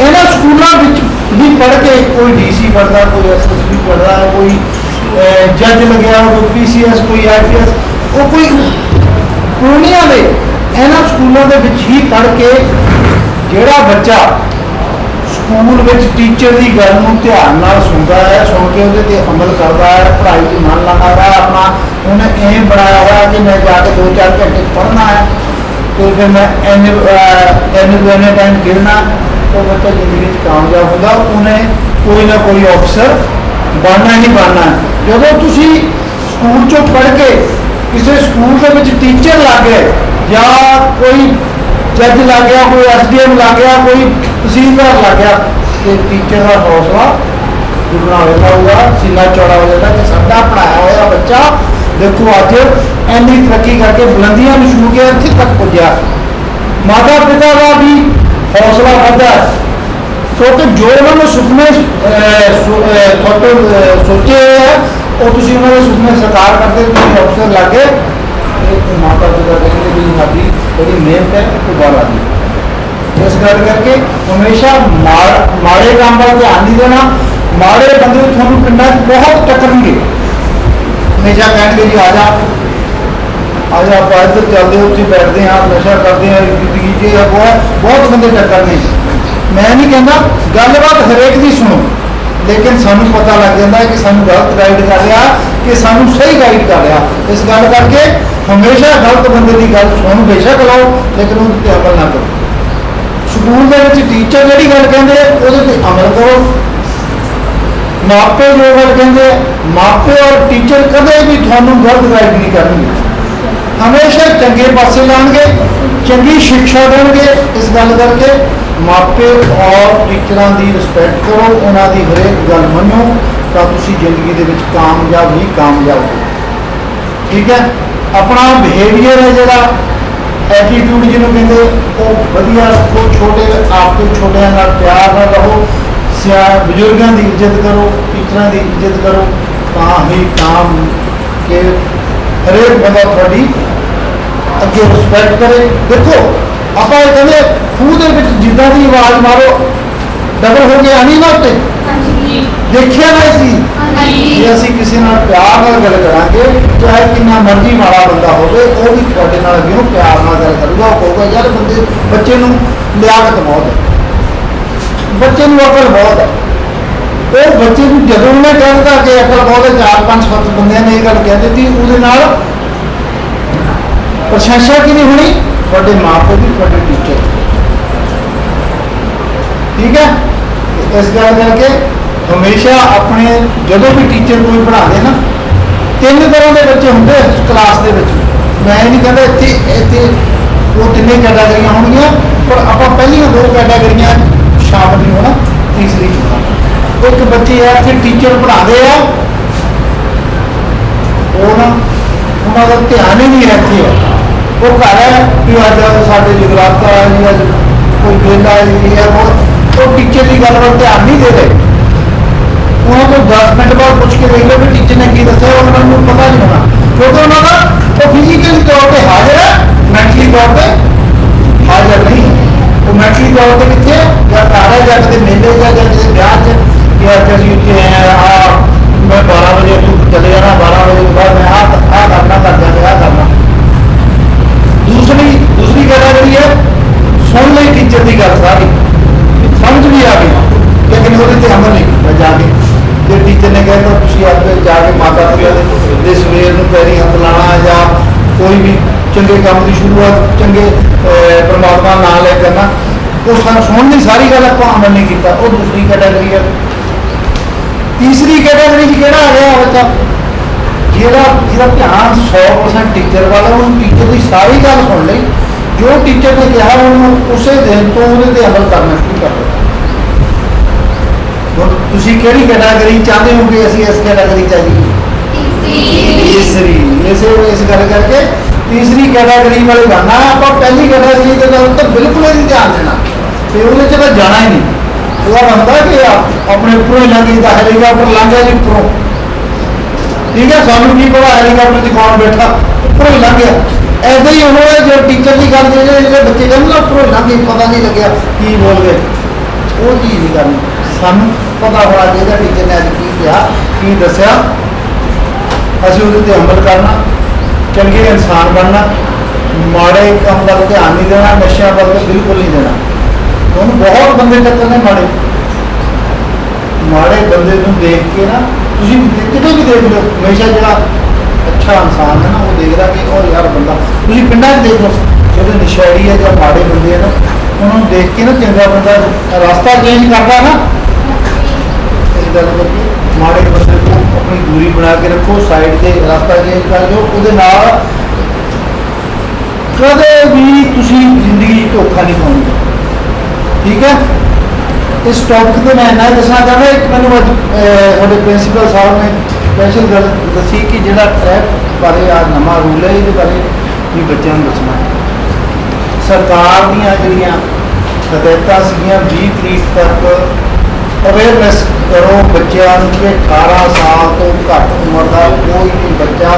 ਇਹਨਾਂ ਸਕੂਲਾਂ ਵਿੱਚ ਵੀ ਪੜ੍ਹ ਕੇ ਕੋਈ ਡੀਸੀ ਬਣਦਾ ਕੋਈ ਐਸਐਸਪੀ ਬਣਦਾ ਕੋਈ ਜੱਜ ਲੱਗਿਆ, ਕੋਈ ਪੀਸੀਐਸ ਕੋਈ ਆਈਪੀਐਸ ਉਹ ਕੋਈ ਪੂਰਨੀਆ ਦੇ ਇਹਨਾਂ ਸਕੂਲਾਂ ਦੇ ਵਿੱਚ ਹੀ ਪੜ੍ਹ ਕੇ ਜਿਹੜਾ ਬੱਚਾ ਸਕੂਲ ਵਿੱਚ ਟੀਚਰ ਦੀ ਗੱਲ ਨੂੰ ਧਿਆਨ ਨਾਲ ਸੁਣਦਾ ਹੈ, ਸੁਣ ਕੇ ਉਹਦੇ ਤੇ ਅਮਲ ਕਰਦਾ ਹੈ, ਪੜ੍ਹਾਈ 'ਚ ਮਨ ਲਗਾਉਂਦਾ ਹੈ ਆਪਣਾ। ਉਹਨੇ ਇਹ ਬਣਾਇਆ ਹੋਇਆ ਕਿ ਮੈਂ ਜਾ ਕੇ 2-4 ਘੰਟੇ ਪੜ੍ਹਨਾ ਹੈ ਤੇ ਫਿਰ ਮੈਂ ਐਨੇ ਐਨੇ ਐਨੇ ਟਾਈਮ ਗਿਰਨਾ ਉਹ ਬੱਚਾ ਜ਼ਿੰਦਗੀ 'ਚ ਕਾਮਯਾਬ ਹੁੰਦਾ, ਉਹਨੇ ਕੋਈ ਨਾ ਕੋਈ ਅਫਸਰ ਬਣਨਾ ਹੀ ਬਣਨਾ ਜਦੋਂ ਤੁਸੀਂ ਸਕੂਲ 'ਚੋਂ ਪੜ੍ਹ ਕੇ ਕਿਸੇ ਸਕੂਲ ਦੇ ਵਿੱਚ ਟੀਚਰ ਲੱਗ ਗਏ ਜਾਂ ਕੋਈ ਜੱਜ ਲੱਗ ਗਿਆ ਕੋਈ ਐਸਡੀਐਮ ਲੱਗ ਗਿਆ ਕੋਈ ਤਹਿਸੀਲਦਾਰ ਲੱਗ ਗਿਆ। ਤੇ ਟੀਚਰ ਦਾ ਹੌਸਲਾ ਦੁੱਗਣਾ ਹੋ ਜਾਂਦਾ ਹੋਊਗਾ ਸੀਨਾ ਚੌੜਾ ਹੋ ਜਾਂਦਾ ਕਿ ਸਾਡਾ ਪੜਾਇਆ ਹੋਇਆ ਬੱਚਾ ਦੇਖੋ ਅੱਜ ਐਨੀ ਤਰੱਕੀ ਕਰਕੇ ਬੁਲੰਦੀਆਂ ਨੂੰ ਛੂ ਕੇ ਇੱਥੇ ਤੱਕ ਪੁੱਜਿਆ। ਮਾਤਾ ਪਿਤਾ ਦਾ ਵੀ ਹੌਸਲਾ ਵੱਧਦਾ ਹੈ। ਕਿਉਂਕਿ ਜੋ ਉਹਨਾਂ ਨੇ ਸੁਪਨੇ ਅਹ, ਸੁ- ਅਹ, ਤੁਹਾਡੇ ਅਹ, ਸੋਚੇ ਹੋਏ ਆ ਉਹ ਤੁਸੀਂ ਉਹਨਾਂ ਦੇ ਸੁਪਨੇ ਸਾਕਾਰ ਕਰਦੇ ਤੁਸੀਂ ਅਫਸਰ ਲੱਗੇ ਤੇ ਮਾਤਾ ਪਿਤਾ ਕਹਿੰਦੇ ਵੀ ਸਾਡੀ ਜਿਹੜੀ ਮਿਹਨਤ ਹੈ ਉਹ ਦੀ। ਇਸ ਗੱਲ ਕਰਕੇ ਹਮੇਸ਼ਾ ਮਾੜ- ਮਾੜੇ ਕੰਮ ਵੱਲ ਧਿਆਨ ਨਹੀਂ ਦੇਣਾ। ਮਾੜੇ ਬੰਦੇ ਤੁਹਾਨੂੰ ਪਿੰਡਾਂ 'ਚ ਬਹੁਤ ਟੱਕਰਨਗੇ। ਹਮੇਸ਼ਾ ਕਹਿਣਗੇ ਜੀ ਆ ਜਾ। ਅੱਜ ਆਪਾਂ ਇੱਧਰ ਚੱਲਦੇ ਹਾਂ, ਉੱਥੇ ਬੈਠਦੇ ਹਾਂ ਨਸ਼ਾ ਕਰਦੇ ਹਾਂ ਜ਼ਿੰਦਗੀ 'ਚ ਬਹੁਤ ਬਹੁਤ ਬੰਦੇ ਟੱਕਰਨੇ। ਮੈਂ ਨਹੀਂ ਕਹਿੰਦਾ ਗੱਲਬਾਤ ਹਰੇਕ ਦੀ ਸੁਣੋ। ਲੇਕਿਨ ਸਾਨੂੰ ਪਤਾ ਲੱਗ ਜਾਂਦਾ ਹੈ ਕਿ ਸਾਨੂੰ ਗਲਤ ਗਾਈਡ ਕਰ ਰਿਹਾ, ਕਿ ਸਾਨੂੰ ਸਹੀ ਗਾਈਡ ਕਰ ਰਿਹਾ। ਇਸ ਗੱਲ ਕਰਕੇ ਹਮੇਸ਼ਾ ਗਲਤ ਬੰਦੇ ਦੀ ਗੱਲ ਸੁਣ ਬੇਸ਼ੱਕ ਲਓ, ਲੇਕਿਨ ਉਹਦੇ ਤੇ ਅਮਲ ਨਾ ਕਰੋ। ਸਕੂਲ ਦੇ ਵਿੱਚ ਟੀਚਰ ਜਿਹੜੀ ਗੱਲ ਕਹਿੰਦੇ ਉਹਦੇ ਤੇ ਅਮਲ ਕਰੋ। ਮਾਪੇ ਜੋ ਗੱਲ ਕਹਿੰਦੇ ਮਾਪੇ ਔਰ ਟੀਚਰ ਕਦੇ ਵੀ ਤੁਹਾਨੂੰ ਗਲਤ ਗਾਈਡ ਨਹੀਂ ਕਰਨਗੇ। ਹਮੇਸ਼ਾ ਚੰਗੇ ਪਾਸੇ ਲਾਣਗੇ, ਚੰਗੀ ਸਿੱਖਿਆ ਦੇਣਗੇ। ਇਸ ਗੱਲ ਕਰਕੇ ਮਾਪੇ ਔਰ ਟੀਚਰਾਂ ਦੀ ਰਿਸਪੈਕਟ ਕਰੋ, ਉਹਨਾਂ ਦੀ ਹਰੇਕ ਗੱਲ ਮੰਨੋ, ਤਾਂ ਤੁਸੀਂ ਜ਼ਿੰਦਗੀ ਦੇ ਵਿੱਚ ਕਾਮਯਾਬ ਹੀ ਕਾਮਯਾਬ ਹੋ ਠੀਕ ਹੈ? ਆਪਣਾ ਬਿਹੇਵੀਅਰ ਹੈ ਜਿਹੜਾ ਐਟੀਟਿਊਡ ਜਿਹਨੂੰ ਕਹਿੰਦੇ, ਉਹ ਵਧੀਆ ਰੱਖੋ, ਛੋਟੇ, ਆਪ ਤੋਂ ਛੋਟਿਆਂ ਨਾਲ ਪਿਆਰ ਨਾਲ ਰਹੋ, ਸਿਆ, ਬਜ਼ੁਰਗਾਂ ਦੀ ਇੱਜ਼ਤ ਕਰੋ, ਟੀਚਰਾਂ ਦੀ ਇੱਜ਼ਤ ਕਰੋ, ਤਾਂ ਹੀ ਕਾਮ ਕੇ ਹਰੇਕ ਬੰਦਾ ਤੁਹਾਡੀ ਅੱਗੇ ਰਿਸਪੈਕਟ ਕਰੇ। ਦੇਖੋ ਆਪਾਂ ਇਹ ਕਹਿੰਦੇ ਖੂਹ ਦੇ ਵਿੱਚ ਜਿੱਦਾਂ ਦੀ ਆਵਾਜ਼ ਮਾਰੋ ਡਬਲ ਹੋ ਕੇ ਆਣੀ ਨਾ ਉੱਤੇ? ਦੇਖਿਆ ਨਾ ਸੀ ਜੇ ਅਸੀਂ ਕਿਸੇ ਨਾਲ ਪਿਆਰ ਨਾਲ ਗੱਲ ਕਰਾਂਗੇ ਚਾਹੇ ਕਿੰਨਾ ਮਰਜ਼ੀ ਮਾੜਾ ਬੰਦਾ ਹੋਵੇ ਉਹ ਵੀ ਤੁਹਾਡੇ ਨਾਲ ਅੱਗੇ ਪਿਆਰ ਨਾਲ ਗੱਲ ਕਰੂਗਾ ਉਹ ਕਹੂਗਾ ਯਾਰ ਬੰਦੇ ਬੱਚੇ ਨੂੰ ਲਿਆਕਤ ਬਹੁਤ ਹੈ। ਬੱਚੇ ਨੂੰ ਅਕਲ ਬਹੁਤ ਹੈ। ਉਹ ਬੱਚੇ ਨੂੰ ਜਦੋਂ ਉਹਨੇ ਕਹਿੰਦਾ ਕਿ ਅਕਲ ਬਹੁਤ ਹੈ ਚਾਰ ਪੰਜ ਸੱਤ ਬੰਦਿਆਂ ਨੇ ਇਹ ਗੱਲ ਕਹਿ ਦਿੱਤੀ ਉਹਦੇ ਨਾਲ ਪ੍ਰਸ਼ੰਸਾ ਕੀ ਨਹੀਂ ਹੋਣੀ? ਤੁਹਾਡੇ ਮਾਪੇ ਦੀ ਤੁਹਾਡੇ ਟੀਚਰ। ਠੀਕ ਹੈ? ਇਸ ਗੱਲ ਕਰਕੇ ਹਮੇਸ਼ਾ ਆਪਣੇ ਜਦੋਂ ਵੀ ਟੀਚਰ ਕੋਈ ਪੜ੍ਹਾਉਂਦੇ ਨਾ, ਤਿੰਨ ਤਰ੍ਹਾਂ ਦੇ ਬੱਚੇ ਹੁੰਦੇ ਕਲਾਸ ਦੇ ਵਿੱਚ। ਮੈਂ ਇਹ ਨਹੀਂ ਕਹਿੰਦਾ ਇੱਥੇ ਇੱਥੇ ਉਹ ਤਿੰਨੇ ਕੈਟਾਗਰੀਆਂ ਹੋਣਗੀਆਂ, ਪਰ ਆਪਾਂ ਪਹਿਲੀਆਂ ਦੋ ਕੈਟਾਗਰੀਆਂ ਸ਼ਾਮਲ ਨਹੀਂ ਹੋਣਾ, ਤੀਸਰੀ ਚ ਇੱਕ ਬੱਚੇ ਆ ਇੱਥੇ ਟੀਚਰ ਪੜ੍ਹਾਉਂਦੇ ਆ। ਉਹ ਨਾ ਉਹਨਾਂ ਦਾ ਧਿਆਨ ਹੀ ਨਹੀਂ ਰੱਖਿਆ। ਉਹ ਘਰ ਹੈ ਕਿ ਅੱਜ ਸਾਡੇ ਜਗਰਾਤਾ ਹੈ ਜੀ ਅੱਜ ਕੋਈ ਵੇਲਾ ਹੈ ਜੀ ਹੈ ਉਹ ਉਹ ਟੀਚਰ ਦੀ ਗੱਲ ਵੱਲ ਧਿਆਨ ਨਹੀਂ ਦੇ ਰਹੇ। ਉਹਨਾਂ ਤੋਂ 10 ਮਿੰਟ ਬਾਅਦ ਪੁੱਛ ਕੇ ਦੇਖ ਲਓ ਵੀ ਟੀਚਰ ਨੇ ਕੀ ਦੱਸਿਆ, ਉਹਨਾਂ ਨੂੰ ਪਤਾ ਨਹੀਂ ਹੋਣਾ। ਕਿਉਂਕਿ ਉਹਨਾਂ ਦਾ ਉਹ ਫਿਜ਼ੀਕਲੀ ਤੌਰ ਤੇ ਹਾਜ਼ਰ ਹੈ ਮੈਂਟਲੀ ਤੌਰ ਤੇ ਹਾਜ਼ਰ ਨਹੀਂ। ਉਹ ਮੈਂਟਲੀ ਤੌਰ ਤੇ ਕਿੱਥੇ ਹੈ? ਜਾਂ ਘਰ ਹੈ, ਜਾਂ ਕਿਤੇ ਮੇਲੇ ਜਾਂ ਜਾਂ ਕਿਸੇ ਵਿਆਹ 'ਚ ਕਿ ਅੱਜ ਅਸੀਂ ਉੱਥੇ ਆਏ ਆ ਆਹ, ਮੈਂ 12 ਵਜੇ ਤੂੰ ਚਲੇ ਜਾਣਾ 12 ਵਜੇ ਤੋਂ ਬਾਅਦ ਮੈਂ ਆਹ ਆਹ ਕਰਨਾ ਕਰ ਜਾਂਦੇ ਆਹ ਕਰਨਾ। ਦੂਸਰੀ ਦੂਸਰੀ ਕੈਟਾਗਰੀ ਹੈ? ਸੁਣ ਲਈ ਟੀਚਰ ਦੀ ਗੱਲ ਸਾਰੀ। ਸਮਝ ਵੀ ਆ ਗਈ। ਲੇਕਿਨ ਉਹਦੇ ਤੇ ਅਮਲ ਨਹੀਂ। ਕੀਤਾ ਜਾ ਕੇ ਜੇ ਗਏ ਤਾਂ ਤੁਸੀਂ ਆਪੇ ਜਾ ਕੇ ਮਾਤਾ ਪਿਤਾ ਦੇ ਦੇ ਸਵੇਰ ਨੂੰ ਪੈਰੀ ਹੱਥ ਲਾਣਾ ਜਾਂ ਕੋਈ ਵੀ ਚੰਗੇ ਕੰਮ ਦੀ ਸ਼ੁਰੂਆਤ ਚੰਗੇ ਅਹ, ਨਾਲ ਲੈ ਕਰਨਾ। ਉਹ ਸਾਨੂੰ ਸੁਣਨ ਦੀ ਸਾਰੀ ਗੱਲ ਆਪਾਂ ਅਮਲ ਨਹੀਂ ਕੀਤਾ। ਉਹ ਦੂਸਰੀ ਕੈਟਾਗਰੀ ਹੈ। ਤੀਸਰੀ ਕੈਟਾਗਰੀ 'ਚ ਕਿਹੜਾ ਆ ਗਿਆ ਬੱਚਾ? ਜਿਹੜਾ ਜਿਹਦਾ ਧਿਆਨ 100% ਟੀਚਰ ਵਾਲਾ ਉਹਨੂੰ ਟੀਚਰ ਦੀ ਸਾਰੀ ਗੱਲ ਸੁਣ ਲਈ। ਜੋ ਟੀਚਰ ਨੇ ਕਿਹਾ, ਉਹਨੂੰ ਉਸੇ ਦਿਨ ਤੋਂ ਉਹਦੇ ਤੇ ਅਮਲ ਕਰਨਾ ਸ਼ੁਰੂ ਕਰ ਦਿੱਤਾ। ਤੁਸੀਂ ਕਿਹੜੀ ਕੈਟਾਗਰੀ ਚਾਹੁੰਦੇ ਹੋ ਕਿ ਅਸੀਂ ਇਸ ਕੈਟਾਗਰੀ ਚ ਆਈਏ? ਤੀਸਰੀ। ਇਸੇ ਇਸ ਗੱਲ ਕਰਕੇ ਤੀਸਰੀ ਕੈਟਾਗਰੀ ਵਾਲੇ ਬਣਨਾ ਆਪਾਂ ਪਹਿਲੀ ਕੈਟਾਗਰੀ ਦੇ ਨਾਲ ਤਾਂ ਬਿਲਕੁਲ ਨਹੀਂ ਧਿਆਨ ਦੇਣਾ। ਤੇ ਉਹਦੇ ਚ ਤਾਂ ਜਾਣਾ ਹੀ ਨਹੀਂ। ਉਹਦਾ ਬੰਦਾ ਕਿ ਆਪਣੇ ਉੱਪਰੋਂ ਹੀ ਲੰਘ ਜਾਂਦਾ ਹੈਲੀਕਾਪਟਰ ਲੰਘ ਗਿਆ ਜੀ ਉੱਪਰੋਂ। ਠੀਕ ਹੈ, ਸਾਨੂੰ ਕੀ ਪਤਾ ਹੈਲੀਕਾਪਟਰ 'ਚ ਕੌਣ ਬੈਠਾ? ਉੱਪਰੋਂ ਹੀ ਲੰਘ ਗਿਆ। ਐਦਾਂ ਹੀ ਉਹ ਜੋ ਟੀਚਰ ਦੀ ਗੱਲ ਜਿਹੜੇ ਜਿਹੜੇ ਬੱਚੇ ਕਹਿੰਦੇ ਨਾ, ਉੱਪਰੋਂ ਹੀ ਪਤਾ ਨਹੀਂ ਲੱਗਿਆ ਕੀ ਬੋਲ ਗਏ ਉਹ ਚੀਜ਼ ਨਹੀਂ। ਕਰਨੀ ਸਾਨੂੰ ਪਤਾ ਹੋਣਾ ਚਾਹੀਦਾ ਟੀਚਰ ਨੇ ਅੱਜ ਕੀ ਕਿਹਾ, ਕੀ ਦੱਸਿਆ। ਅਸੀਂ ਉਹਦੇ ਤੇ ਅਮਲ ਕਰਨਾ, ਚੰਗੇ ਇਨਸਾਨ ਬਣਨਾ, ਮਾੜੇ ਕੰਮ ਵੱਲ ਧਿਆਨ ਨਹੀਂ ਦੇਣਾ, ਨਸ਼ਿਆਂ ਵੱਲ ਬਿਲਕੁਲ ਨਹੀਂ ਦੇਣਾ। ਉਹਨੂੰ ਬਹੁਤ ਬੰਦੇ ਟੱਕਰ ਨੇ ਮਾੜੇ। ਮਾੜੇ ਬੰਦੇ ਨੂੰ ਦੇਖ ਕੇ ਨਾ, ਤੁਸੀਂ ਕਿਤੇ ਵੀ ਦੇਖ ਲਓ, ਹਮੇਸ਼ਾ ਜਿਹੜਾ ਅੱਛਾ ਇਨਸਾਨ ਹੈ ਨਾ ਉਹ ਦੇਖਦਾ ਕਿ ਉਹ ਯਾਰ ਬੰਦਾ ਤੁਸੀਂ ਪਿੰਡਾਂ 'ਚ ਦੇਖ ਲਓ ਜਿਹੜੇ ਨਸ਼ੇੜੀ ਹੈ ਜਾਂ ਮਾੜੇ ਬੰਦੇ ਆ ਨਾ ਉਹਨਾਂ ਨੂੰ ਦੇਖ ਕੇ ਨਾ ਚੰਗਾ ਬੰਦਾ ਰਸਤਾ ਚੇਂਜ ਕਰਦਾ ਨਾ। ਇਸ ਗੱਲ ਕਰਕੇ ਮਾੜੇ ਬੰਦੇ ਤੋਂ ਆਪਣੀ ਦੂਰੀ ਬਣਾ ਕੇ ਰੱਖੋ ਸਾਈਡ ਤੇ ਰਸਤਾ ਚੇਂਜ ਕਰ ਦਿਓ ਉਹਦੇ ਨਾਲ ਕਦੇ ਵੀ ਤੁਸੀਂ ਜ਼ਿੰਦਗੀ 'ਚ ਧੋਖਾ ਨਹੀਂ ਪਾਉਂਗੇ ਠੀਕ ਹੈ? ਇਸ ਟੌਪਿਕ ਤੇ ਮੈਂ ਇੰਨਾ ਹੀ ਦੱਸਣਾ ਚਾਹੁੰਦਾ ਇੱਕ ਮੈਨੂੰ ਅੱਜ ਅਹ, ਸਾਡੇ ਪ੍ਰਿੰਸੀਪਲ ਸਾਹਿਬ ਨੇ ਸਪੈਸ਼ਲ ਗੱਲ ਦੱਸੀ ਕਿ ਜਿਹੜਾ ਟ੍ਰੈਕ ਬਾਰੇ ਆ ਨਵਾਂ ਰੂਲ ਹੈ, ਇਹਦੇ ਬਾਰੇ ਵੀ ਬੱਚਿਆਂ ਨੂੰ ਦੱਸਣਾ ਸਰਕਾਰ ਦੀਆਂ ਜਿਹੜੀਆਂ ਹਦਾਇਤਾਂ ਸੀਗੀਆਂ 20 ਤਰੀਕ ਤੱਕ ਅਵੇਅਰਨੈਸ ਕਰੋ ਬੱਚਿਆਂ ਨੂੰ ਕਿ 18 ਸਾਲ ਤੋਂ ਘੱਟ ਉਮਰ ਦਾ ਕੋਈ ਵੀ ਬੱਚਾ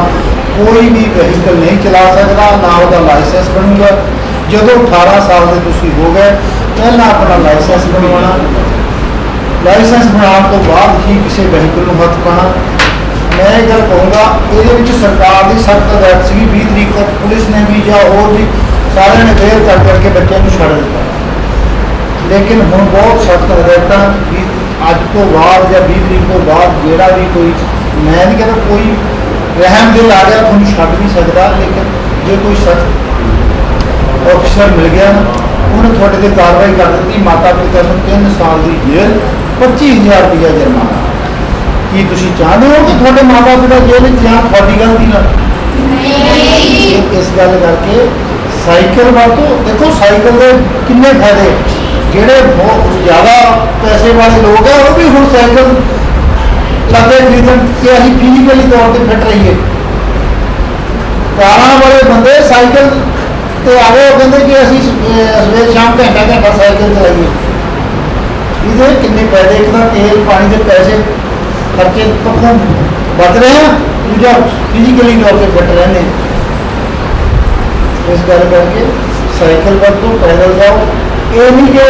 ਕੋਈ ਵੀ ਵਹੀਕਲ ਨਹੀਂ ਚਲਾ ਸਕਦਾ, ਨਾ ਉਹਦਾ ਲਾਇਸੈਂਸ ਬਣੂਗਾ। ਜਦੋਂ 18 ਸਾਲ ਦੇ ਤੁਸੀਂ ਹੋ ਗਏ, ਪਹਿਲਾਂ ਆਪਣਾ ਲਾਇਸੈਂਸ ਬਣਵਾਉਣਾ। ਲਾਇਸੈਂਸ ਬਣਾਉਣ ਤੋਂ ਬਾਅਦ ਹੀ ਕਿਸੇ ਵਹੀਕਲ ਨੂੰ ਹੱਥ ਪਾਣਾ ਮੈਂ ਇਹ ਗੱਲ ਕਹੂੰਗਾ, ਇਹਦੇ ਵਿੱਚ ਸਰਕਾਰ ਦੀ ਸਖਤ ਹਦਾਇਤ ਸੀਗੀ 20 ਤਰੀਕ ਤੱਕ ਪੁਲਿਸ ਨੇ ਵੀ ਜਾਂ ਹੋਰ ਵੀ ਸਾਰਿਆਂ ਨੇ ਵੇਅਰ ਕਰ ਕਰਕੇ ਬੱਚਿਆਂ ਨੂੰ ਛੱਡ ਦਿੱਤਾ। ਲੇਕਿਨ ਹੁਣ ਬਹੁਤ ਸਖਤ ਹਦਾਇਤਾਂ ਵੀ ਅੱਜ ਤੋਂ ਬਾਅਦ ਜਾਂ 20 ਤਰੀਕ ਤੋਂ ਬਾਅਦ ਜਿਹੜਾ ਵੀ ਕੋਈ, ਮੈਂ ਨਹੀਂ ਕਹਿੰਦਾ ਕੋਈ ਰਹਿਮ ਦਿਲ ਆ ਗਿਆ, ਤੁਹਾਨੂੰ ਛੱਡ ਵੀ ਸਕਦਾ, ਲੇਕਿਨ ਜੇ ਕੋਈ ਸਖਤ ਅਫਸਰ ਮਿਲ ਗਿਆ ਉਹਨੇ ਤੁਹਾਡੇ ਤੇ ਕਾਰਵਾਈ ਕਰ ਦਿੱਤੀ ਮਾਤਾ ਪਿਤਾ ਨੂੰ 3 ਸਾਲ ਦੀ ਜੇਲ੍ਹ 25000 ਰੁਪਇਆ ਜੁਰਮਾਨਾ। ਕੀ ਤੁਸੀਂ ਚਾਹੁੰਦੇ ਹੋ ਕਿ ਤੁਹਾਡੇ ਮਾਤਾ ਪਿਤਾ ਜੇਲ੍ਹ ਵਿੱਚ ਜਾਣ ਤੁਹਾਡੀ ਗਲਤੀ ਨਾਲ? ਇਹ ਇਸ ਗੱਲ ਕਰਕੇ ਸਾਈਕਲ ਵਰਤੋ ਦੇਖੋ ਸਾਈਕਲ ਦੇ ਕਿੰਨੇ ਫਾਇਦੇ ਜਿਹੜੇ ਬਹੁਤ ਜ਼ਿਆਦਾ ਪੈਸੇ ਵਾਲੇ ਲੋਕ ਆ ਉਹ ਵੀ ਹੁਣ ਸਾਈਕਲ ਲੱਗੇ ਖਰੀਦਣ ਕਿ ਅਸੀਂ ਫਿਜ਼ੀਕਲੀ ਤੌਰ ਤੇ ਫਿੱਟ ਰਹੀਏ। ਕਾਰਾਂ ਵਾਲੇ ਬੰਦੇ ਸਾਈਕਲ ਤੇ ਆ ਗਏ ਉਹ ਕਹਿੰਦੇ ਕਿ ਅਸੀਂ ਸਵੇਰ ਸ਼ਾਮ ਘੰਟਾ ਘੰਟਾ ਸਾਈਕਲ ਚਲਾਈਏ ਇਹਦੇ ਕਿੰਨੇ ਫਾਇਦੇ? ਇੱਕ ਤਾਂ ਤੇਲ ਪਾਣੀ ਦੇ ਪੈਸੇ ਖਰਚੇ ਪੱਖੋਂ ਬਚ ਰਹੇ ਆ ਦੂਜਾ ਫਿਜ਼ੀਕਲੀ ਤੌਰ ਤੇ ਫਿੱਟ ਰਹਿੰਦੇ ਇਸ ਗੱਲ ਕਰਕੇ ਸਾਈਕਲ ਵਰਤੋਂ ਪੈਦਲ ਜਾਓ ਇਹ ਨਹੀਂ ਕਿ